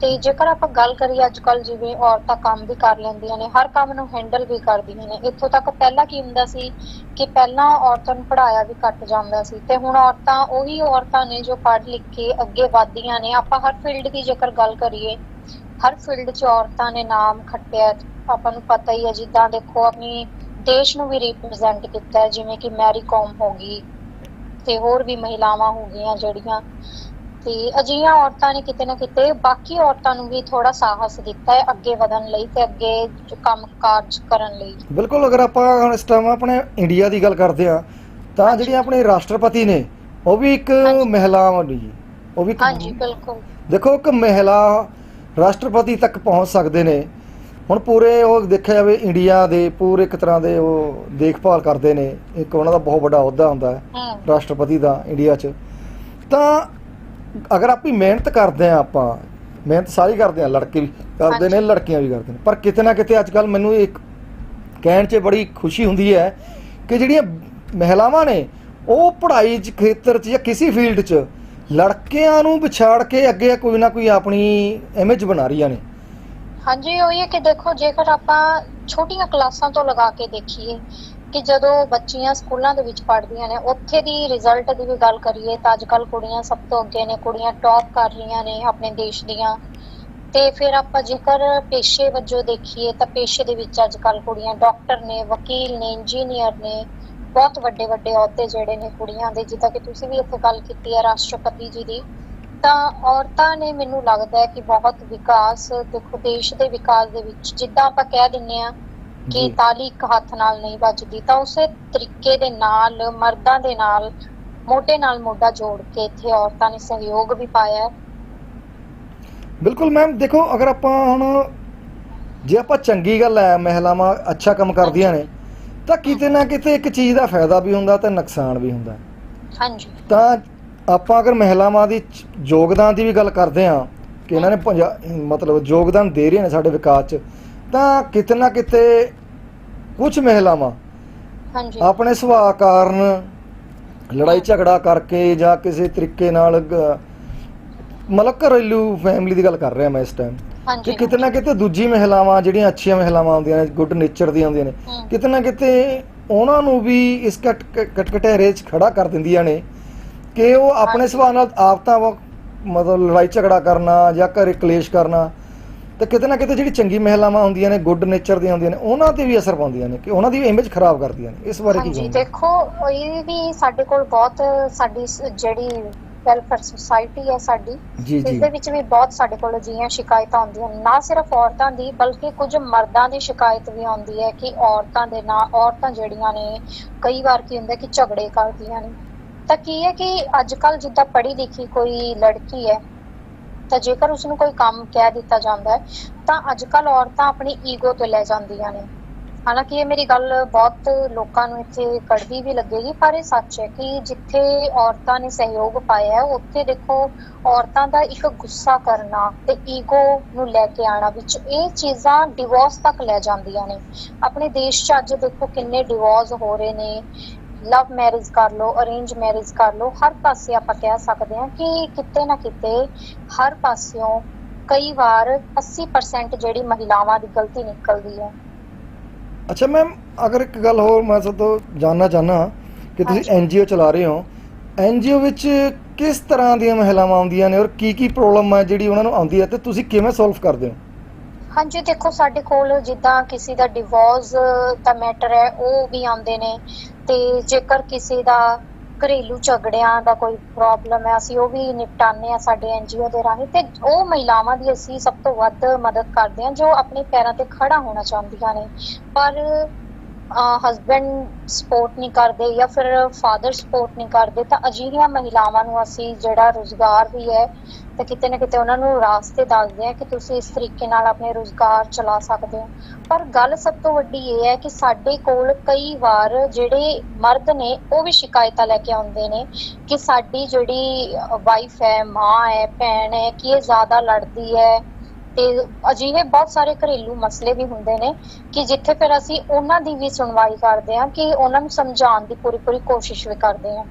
[SPEAKER 2] ਤੇ ਜੇਕਰ ਆਪਾਂ ਗੱਲ ਕਰੀਏ ਅੱਜ ਕੱਲ ਜਿਵੇਂ ਔਰਤਾਂ ਕੰਮ ਵੀ ਕਰ ਲੈਂਦੀਆਂ ਨੇ ਹਰ ਕੰਮ ਨੂੰ ਹੈਂਡਲ ਵੀ ਕਰਦੀਆਂ ਨੇ ਇੱਥੋਂ ਤੱਕ ਪਹਿਲਾਂ ਕੀ ਹੁੰਦਾ ਸੀ ਕਿ ਪਹਿਲਾਂ ਔਰਤਾਂ ਨੂੰ ਪੜਾਇਆ ਵੀ ਘੱਟ ਜਾਂਦਾ ਸੀ ਤੇ ਹੁਣ ਔਰਤਾਂ ਉਹੀ ਔਰਤਾਂ ਨੇ ਜੋ ਪੜ੍ਹ ਲਿਖ ਕੇ ਅੱਗੇ ਵਧਦੀਆਂ ਨੇ। ਆਪਾਂ ਹਰ ਫੀਲਡ ਦੀ ਜੇਕਰ ਗੱਲ ਕਰੀਏ ਹਰ ਫੀਲਡ 'ਚ ਔਰਤਾਂ ਨੇ ਨਾਮ ਖੱਟਿਆ। ਆਪਾਂ ਨੂੰ ਪਤਾ ਹੀ ਹੈ ਜਿੱਦਾਂ ਦੇਖੋ ਆਪਣੀ ਦੇਸ਼ ਨੂੰ ਵੀ ਰਿਪਰੈਜ਼ੈਂਟ ਕੀਤਾ ਜਿਵੇਂ ਕਿ ਮੈਰੀ ਕਾਮ ਹੋ ਗਈ ਤੇ ਹੋਰ ਵੀ ਮਹਿਲਾਵਾਂ ਹੋ ਗਈਆਂ ਜਿਹੜੀਆਂ ਤੇ ਅਜਿਹੀਆਂ ਔਰਤਾਂ ਨੇ ਕਿਤੇ ਨਾ ਕਿਤੇ ਬਾਕੀ ਔਰਤਾਂ ਨੂੰ ਵੀ ਥੋੜਾ ਸਾਹਸ ਦਿੱਤਾ ਹੈ ਅੱਗੇ ਵਧਣ ਲਈ ਤੇ ਅੱਗੇ ਜੋ ਕੰਮ ਕਾਰਜ ਕਰਨ ਲਈ
[SPEAKER 1] ਬਿਲਕੁਲ ਅਗਰ ਆਪਾਂ ਹੁਣ ਇਸ ਟਾਈਮ ਆਪਣੇ ਇੰਡੀਆ ਦੀ ਗੱਲ ਕਰਦੇ ਹਾਂ ਤਾਂ
[SPEAKER 2] ਹਾਂਜੀ।
[SPEAKER 1] ਜਿਹੜੀਆਂ ਆਪਣੇ ਰਾਸ਼ਟਰਪਤੀ ਨੇ ਉਹ ਵੀ ਇੱਕ। ਮਹਿਲਾ ਨੇ ਜੀ ਉਹ ਵੀ
[SPEAKER 2] ਹਾਂਜੀ ਬਿਲਕੁਲ
[SPEAKER 1] ਦੇਖੋ ਇੱਕ ਮਹਿਲਾ ਰਾਸ਼ਟਰਪਤੀ ਤੱਕ ਪਹੁੰਚ ਸਕਦੇ ਨੇ। ਹੁਣ ਪੂਰੇ ਉਹ ਦੇਖਿਆ ਜਾਵੇ ਇੰਡੀਆ ਦੇ ਪੂਰੇ ਇੱਕ ਤਰ੍ਹਾਂ ਦੇ ਉਹ ਦੇਖਭਾਲ ਕਰਦੇ ਨੇ। ਇੱਕ ਉਹਨਾਂ ਦਾ ਬਹੁਤ ਵੱਡਾ ਅਹੁਦਾ ਹੁੰਦਾ ਹੈ ਰਾਸ਼ਟਰਪਤੀ ਦਾ ਇੰਡੀਆ 'ਚ। ਤਾਂ ਅਗਰ ਆਪੀ ਮਿਹਨਤ ਕਰਦੇ ਆ ਆਪਾਂ ਮਿਹਨਤ ਸਾਰੀ ਕਰਦੇ ਆ ਲੜਕੇ ਵੀ ਕਰਦੇ ਨੇ। ਲੜਕੀਆਂ ਵੀ ਕਰਦੇ ਨੇ। ਪਰ ਕਿਤੇ ਨਾ ਕਿਤੇ ਅੱਜ ਕੱਲ ਮੈਨੂੰ ਇੱਕ ਕਹਿਣ 'ਚ ਬੜੀ ਖੁਸ਼ੀ ਹੁੰਦੀ ਹੈ ਕਿ ਜਿਹੜੀਆਂ ਮਹਿਲਾਵਾਂ ਨੇ ਉਹ ਪੜ੍ਹਾਈ 'ਚ ਖੇਤਰ 'ਚ ਜਾਂ ਕਿਸੇ ਫੀਲਡ 'ਚ ਲੜਕਿਆਂ ਨੂੰ ਵਿਛਾੜ ਕੇ ਅੱਗੇ ਕੋਈ ਨਾ ਕੋਈ ਆਪਣੀ ਇਮੇਜ ਬਣਾ ਰਹੀਆਂ ਨੇ।
[SPEAKER 2] ਹਾਂਜੀ, ਉਹ ਇਹ ਕਿ ਦੇਖੋ, ਜੇਕਰ ਆਪਾਂ ਛੋਟੀਆਂ ਕਲਾਸਾਂ ਤੋਂ ਲਗਾ ਕੇ ਦੇਖੀਏ ਕਿ ਜਦੋਂ ਬੱਚੀਆਂ ਸਕੂਲਾਂ ਦੇ ਵਿੱਚ ਪੜ੍ਹਦੀਆਂ ਨੇ, ਉੱਥੇ ਦੀ ਰਿਜ਼ਲਟ ਦੀ ਵੀ ਗੱਲ ਕਰੀਏ ਤਾਂ ਅੱਜ ਕੁੜੀਆਂ ਸਭ ਤੋਂ ਅੱਗੇ ਨੇ, ਕੁੜੀਆਂ ਟੌਪ ਕਰ ਰਹੀਆਂ ਨੇ ਆਪਣੇ ਦੇਸ਼ ਦੀਆਂ। ਤੇ ਫਿਰ ਆਪਾਂ ਜੇਕਰ ਪੇਸ਼ੇ ਵਜੋਂ ਦੇਖੀਏ ਤਾਂ ਪੇਸ਼ੇ ਦੇ ਵਿੱਚ ਅੱਜ ਕੱਲ ਕੁੜੀਆਂ ਡਾਕਟਰ ਨੇ, ਵਕੀਲ ਨੇ ਇੰਜੀਨੀਅਰ ਨੇ ਬਹੁਤ ਵੱਡੇ ਵੱਡੇ ਅਹੁਦੇ ਜਿਹੜੇ ਨੇ ਕੁੜੀਆਂ ਦੇ ਜਿੱਦਾਂ ਕਿ ਤੁਸੀਂ ਵੀ ਇੱਥੇ ਗੱਲ ਕੀਤੀ ਹੈ ਰਾਸ਼ਟਰਪਤੀ ਜੀ ਦੀ ਤਾਂ ਔਰਤਾਂ ਨੇ ਮੈਨੂੰ ਲੱਗਦਾ ਹੈ ਕਿ ਬਹੁਤ ਵਿਕਾਸ ਦੇਖੋ ਦੇਸ਼ ਦੇ ਵਿਕਾਸ ਦੇ ਵਿੱਚ ਜਿੱਦਾਂ ਆਪਾਂ ਕਹਿ ਦਿੰਨੇ ਆ ਕਿ। ਤਾਲੀ ਇੱਕ ਹੱਥ ਨਾਲ ਨਹੀਂ ਵੱਜਦੀ ਤਾਂ ਉਸੇ ਤਰੀਕੇ ਦੇ ਨਾਲ ਮਰਦਾਂ ਦੇ ਨਾਲ ਮੋਢੇ ਨਾਲ ਮੋਢਾ ਜੋੜ ਕੇ ਇੱਥੇ ਔਰਤਾਂ ਨੇ ਸਹਿਯੋਗ ਵੀ ਪਾਇਆ ਹੈ
[SPEAKER 1] ਬਿਲਕੁਲ ਮੈਮ ਦੇਖੋ ਅਗਰ ਆਪਾਂ ਹੁਣ ਜੇ ਆਪਾਂ ਚੰਗੀ ਗੱਲ ਹੈ ਮਹਿਲਾਵਾਂ ਅੱਛਾ ਕੰਮ ਕਰਦੀਆਂ ਨੇ ਤਾਂ ਕਿਤੇ ਨਾ ਕਿਤੇ ਇੱਕ ਚੀਜ਼ ਦਾ ਫਾਇਦਾ ਵੀ ਹੁੰਦਾ ਤੇ ਨੁਕਸਾਨ ਵੀ ਹੁੰਦਾ।
[SPEAKER 2] ਹਾਂਜੀ।
[SPEAKER 1] ਤਾਂ ਆਪਾਂ ਅਗਰ ਮਹਿਲਾਵਾਂ ਦੀ ਚ- ਯੋਗਦਾਨ ਦੀ ਵੀ ਗੱਲ ਕਰਦੇ ਹਾਂ ਕਿ ਇਹਨਾਂ ਨੇ ਪੰਜਾ- ਮਤਲਬ ਯੋਗਦਾਨ ਦੇ ਰਹੀਆਂ ਨੇ ਸਾਡੇ ਵਿਕਾਸ 'ਚ ਤਾਂ ਕਿਤੇ ਨਾ ਕਿਤੇ ਕੁਝ ਮਹਿਲਾਵਾਂ
[SPEAKER 2] ਹਾਂਜੀ।
[SPEAKER 1] ਆਪਣੇ ਸੁਭਾਅ ਕਾਰਨ ਲੜਾਈ ਝਗੜਾ ਕਰਕੇ ਜਾਂ ਕਿਸੇ ਤਰੀਕੇ ਨਾਲ ਗ- ਮਤਲਬ ਘਰੇਲੂ ਫੈਮਿਲੀ ਦੀ ਗੱਲ ਕਰ ਰਿਹਾ ਮੈਂ ਇਸ ਟਾਈਮ ਕਿ ਕਿਤੇ ਨਾ ਕਿਤੇ ਦੂਜੀ ਮਹਿਲਾਵਾਂ ਜਿਹੜੀਆਂ ਅੱਛੀਆਂ ਮਹਿਲਾਵਾਂ ਹੁੰਦੀਆਂ ਨੇ ਗੁੱਡ ਨੇਚਰ ਦੀਆਂ ਹੁੰਦੀਆਂ ਨੇ ਕਿਤੇ ਨਾ ਕਿਤੇ ਉਹਨਾਂ ਨੂੰ ਵੀ ਇਸ ਕਟ ਕਟਕਟੇਰੇ 'ਚ ਖੜਾ ਕਰ ਦਿੰਦੀਆਂ ਨੇ ਕਿ ਉਹ ਆਪਣੇ। ਸੁਭਾਅ ਨਾਲ ਆਪ ਤਾਂ ਮਤਲਬ ਲੜਾਈ ਝਗੜਾ ਕਰਨਾ ਜਾਂ ਘਰੇ ਕਲੇਸ਼ ਕਰਨਾ ਤੇ ਕਿਤੇ ਨਾ ਕਿਤੇ ਜਿਹੜੀ ਚੰਗੀ ਮਹਿਲਾਵਾਂ ਹੁੰਦੀਆਂ ਨੇ ਗੁੱਡ ਨੇਚਰ ਦੀਆਂ ਹੁੰਦੀਆਂ ਨੇ ਉਹਨਾਂ ਤੇ ਵੀ ਅਸਰ ਪਾਉਂਦੀਆਂ ਨੇ ਕਿ ਉਹਨਾਂ ਦੀ ਇਮੇਜ ਖਰਾਬ ਕਰਦੀਆਂ ਨੇ ਇਸ ਬਾਰੇ ਕੀ
[SPEAKER 2] ਹਾਂਜੀ
[SPEAKER 1] ਕਹੋਗੇ
[SPEAKER 2] ਦੇਖੋ ਇਹ ਵੀ ਸਾਡੇ ਕੋਲ ਬਹੁਤ ਸਾਡੀ ਜਿਹੜੀ ਵੈਲਫੇਅਰ ਸੁਸਾਇਟੀ ਹੈ ਸਾਡੀ
[SPEAKER 1] ਜੀ
[SPEAKER 2] ਇਸ ਦੇ ਵਿੱਚ ਵੀ ਬਹੁਤ ਸਾਡੇ ਕੋਲ ਅਜਿਹੀਆਂ ਸ਼ਿਕਾਇਤਾਂ ਆਉਂਦੀਆਂ ਨੇ। ਨਾ ਸਿਰਫ ਔਰਤਾਂ ਦੀ ਬਲਕਿ ਕੁਝ ਮਰਦਾਂ ਦੀ ਸ਼ਿਕਾਇਤ ਵੀ ਆਉਂਦੀ ਹੈ ਕਿ ਔਰਤਾਂ ਦੇ ਨਾਲ ਔਰਤਾਂ ਜਿਹੜੀਆਂ ਨੇ ਕਈ ਵਾਰ ਕੀ ਹੁੰਦਾ ਕਿ ਝਗੜੇ ਕਰਦੀਆਂ ਨੇ। ਤਾਂ ਕੀ ਹੈ ਕਿ ਅੱਜ ਕੱਲ ਜਿੱਦਾਂ ਪੜ੍ਹੀ ਲਿਖੀ ਕੋਈ ਲੜਕੀ ਹੈ ਤਾਂ ਜੇਕਰ ਉਸ ਨੂੰ ਕੋਈ ਕੰਮ ਕਹਿ ਦਿੱਤਾ ਜਾਂਦਾ ਹੈ ਤਾਂ ਅੱਜ ਕੱਲ ਔਰਤਾਂ ਆਪਣੀ ਈਗੋ ਤੇ ਲੈ ਜਾਂਦੀਆਂ ਨੇ। ਹਾਲਾਂਕਿ ਇਹ ਮੇਰੀ ਗੱਲ ਬਹੁਤ ਲੋਕਾਂ ਨੂੰ ਇੱਥੇ ਕੜਵੀ ਵੀ ਲੱਗੇਗੀ, ਪਰ ਇਹ ਸੱਚ ਹੈ ਕਿ ਜਿੱਥੇ ਔਰਤਾਂ ਨੇ ਸਹਿਯੋਗ ਪਾਇਆ ਹੈ, ਉੱਥੇ ਦੇਖੋ ਔਰਤਾਂ ਦਾ ਇੱਕ ਗੁੱਸਾ ਕਰਨਾ ਤੇ ਈਗੋ ਨੂੰ ਲੈ ਕੇ ਆਣਾ ਵਿੱਚ ਇਹ ਚੀਜ਼ਾਂ ਡਿਵੋਰਸ ਤੱਕ ਲੈ ਜਾਂਦੀਆਂ ਨੇ। ਆਪਣੇ ਦੇਸ਼ 'ਚ ਅੱਜ ਦੇਖੋ ਕਿੰਨੇ ਡਿਵੋਰਸ ਹੋ ਰਹੇ ਨੇ। ਲਵ ਮੈਰਿਜ ਕਰ ਲਓ ਅਰੇਂਜ ਮੈਰਿਜ ਕਰ ਲੋ ਹਰ ਪਾਸੇ ਆਪਾਂ ਕਹਿ ਸਕਦੇ ਹਾਂ ਕਿ ਕਿਤੇ ਨਾ ਕਿਤੇ ਹਰ ਪਾਸਿਓਂ ਕਈ ਵਾਰ 80% ਜਿਹੜੀ ਮਹਿਲਾਵਾਂ ਦੀ ਗਲਤੀ ਨਿਕਲਦੀ ਹੈ।
[SPEAKER 1] ਅੱਛਾ ਮੈਮ ਅਗਰ ਇੱਕ ਗੱਲ ਹੋਰ ਮੈਂ ਤੋਂ ਜਾਨਣਾ ਚਾਹਨਾ ਕਿ ਤੁਸੀਂ। ਐਨਜੀਓ ਚਲਾ ਰਹੇ ਹੋ ਐਨਜੀਓ ਵਿੱਚ ਕਿਸ ਤਰ੍ਹਾਂ ਦੀਆਂ ਮਹਿਲਾਵਾਂ ਆਉਂਦੀਆਂ ਨੇ ਔਰ ਕੀ ਕੀ ਪ੍ਰੋਬਲਮ ਹੈ ਜਿਹੜੀ ਉਹਨਾਂ ਨੂੰ ਆਉਂਦੀ ਹੈ ਤੇ ਤੁਸੀਂ ਕਿਵੇਂ ਸੋਲਵ ਕਰਦੇ ਹੋ
[SPEAKER 2] ਹਾਂਜੀ ਦੇਖੋ ਸਾਡੇ ਕੋਲ ਜਿੱਦਾਂ ਕਿਸੇ ਦਾ ਡਿਵੋਰਸ ਦਾ ਮੈਟਰ ਹੈ ਉਹ ਵੀ ਆਉਂਦੇ ਨੇ ਤੇ ਜੇਕਰ ਕਿਸੇ ਦਾ ਘਰੇਲੂ ਝਗੜਿਆਂ ਦਾ ਕੋਈ ਪ੍ਰੋਬਲਮ ਹੈ, ਅਸੀਂ ਉਹ ਵੀ ਨਿਪਟਾਉਂਦੇ ਆ ਸਾਡੇ ਐਨਜੀਓ ਦੇ ਰਾਹੀਂ ਤੇ ਉਹ ਮਹਿਲਾਵਾਂ ਦੀ ਅਸੀਂ ਸਭ ਤੋਂ ਵੱਧ ਮਦਦ ਕਰਦੇ ਹਾਂ ਜੋ ਆਪਣੇ ਪੈਰਾਂ ਤੇ ਖੜਾ ਹੋਣਾ ਚਾਹੁੰਦੀਆਂ ਨੇ। ਪਰ ਹਸਬੈਂਡ ਸਪੋਰਟ ਨਹੀਂ ਕਰਦੇ ਜਾਂ ਫਿਰ ਫਾਦਰ ਸਪੋਰਟ ਨਹੀਂ ਕਰਦੇ ਤਾਂ ਅਜਿਹੀਆਂ ਮਹਿਲਾਵਾਂ ਨੂੰ ਅਸੀਂ ਜਿਹੜਾ ਰੋਜ਼ਗਾਰ ਵੀ ਹੈ ਤੇ ਕਿਤੇ ਨਾ ਕਿਤੇ ਉਹਨਾਂ ਨੂੰ ਰਾਸਤੇ ਦੱਸਦੇ ਆ ਕਿ ਤੁਸੀਂ ਇਸ ਤਰੀਕੇ ਨਾਲ ਆਪਣੇ ਰੋਜ਼ਗਾਰ ਚਲਾ ਸਕਦੇ ਹੋ। ਪਰ ਗੱਲ ਸਭ ਤੋਂ ਵੱਡੀ ਇਹ ਹੈ ਕਿ ਸਾਡੇ ਕੋਲ ਕਈ ਵਾਰ ਜਿਹੜੇ ਮਰਦ ਨੇ, ਉਹ ਵੀ ਸ਼ਿਕਾਇਤਾਂ ਲੈ ਕੇ ਆਉਂਦੇ ਨੇ ਕਿ ਸਾਡੀ ਜਿਹੜੀ ਵਾਈਫ ਹੈ, ਮਾਂ ਹੈ, ਭੈਣ ਹੈ, ਕਿ ਇਹ ਜ਼ਿਆਦਾ ਲੜਦੀ ਹੈ। ਤੇ ਅਜਿਹੇ ਬਹੁਤ ਸਾਰੇ ਘਰੇਲੂ ਮਸਲੇ ਵੀ ਹੁੰਦੇ ਨੇ ਕਿ ਜਿੱਥੇ ਫਿਰ ਅਸੀਂ ਉਹਨਾਂ ਦੀ ਵੀ ਸੁਣਵਾਈ ਕਰਦੇ ਹਾਂ ਕਿ ਉਹਨਾਂ ਨੂੰ ਸਮਝਾਉਣ ਦੀ ਪੂਰੀ ਪੂਰੀ ਕੋਸ਼ਿਸ਼ ਵੀ ਕਰਦੇ ਹਾਂ।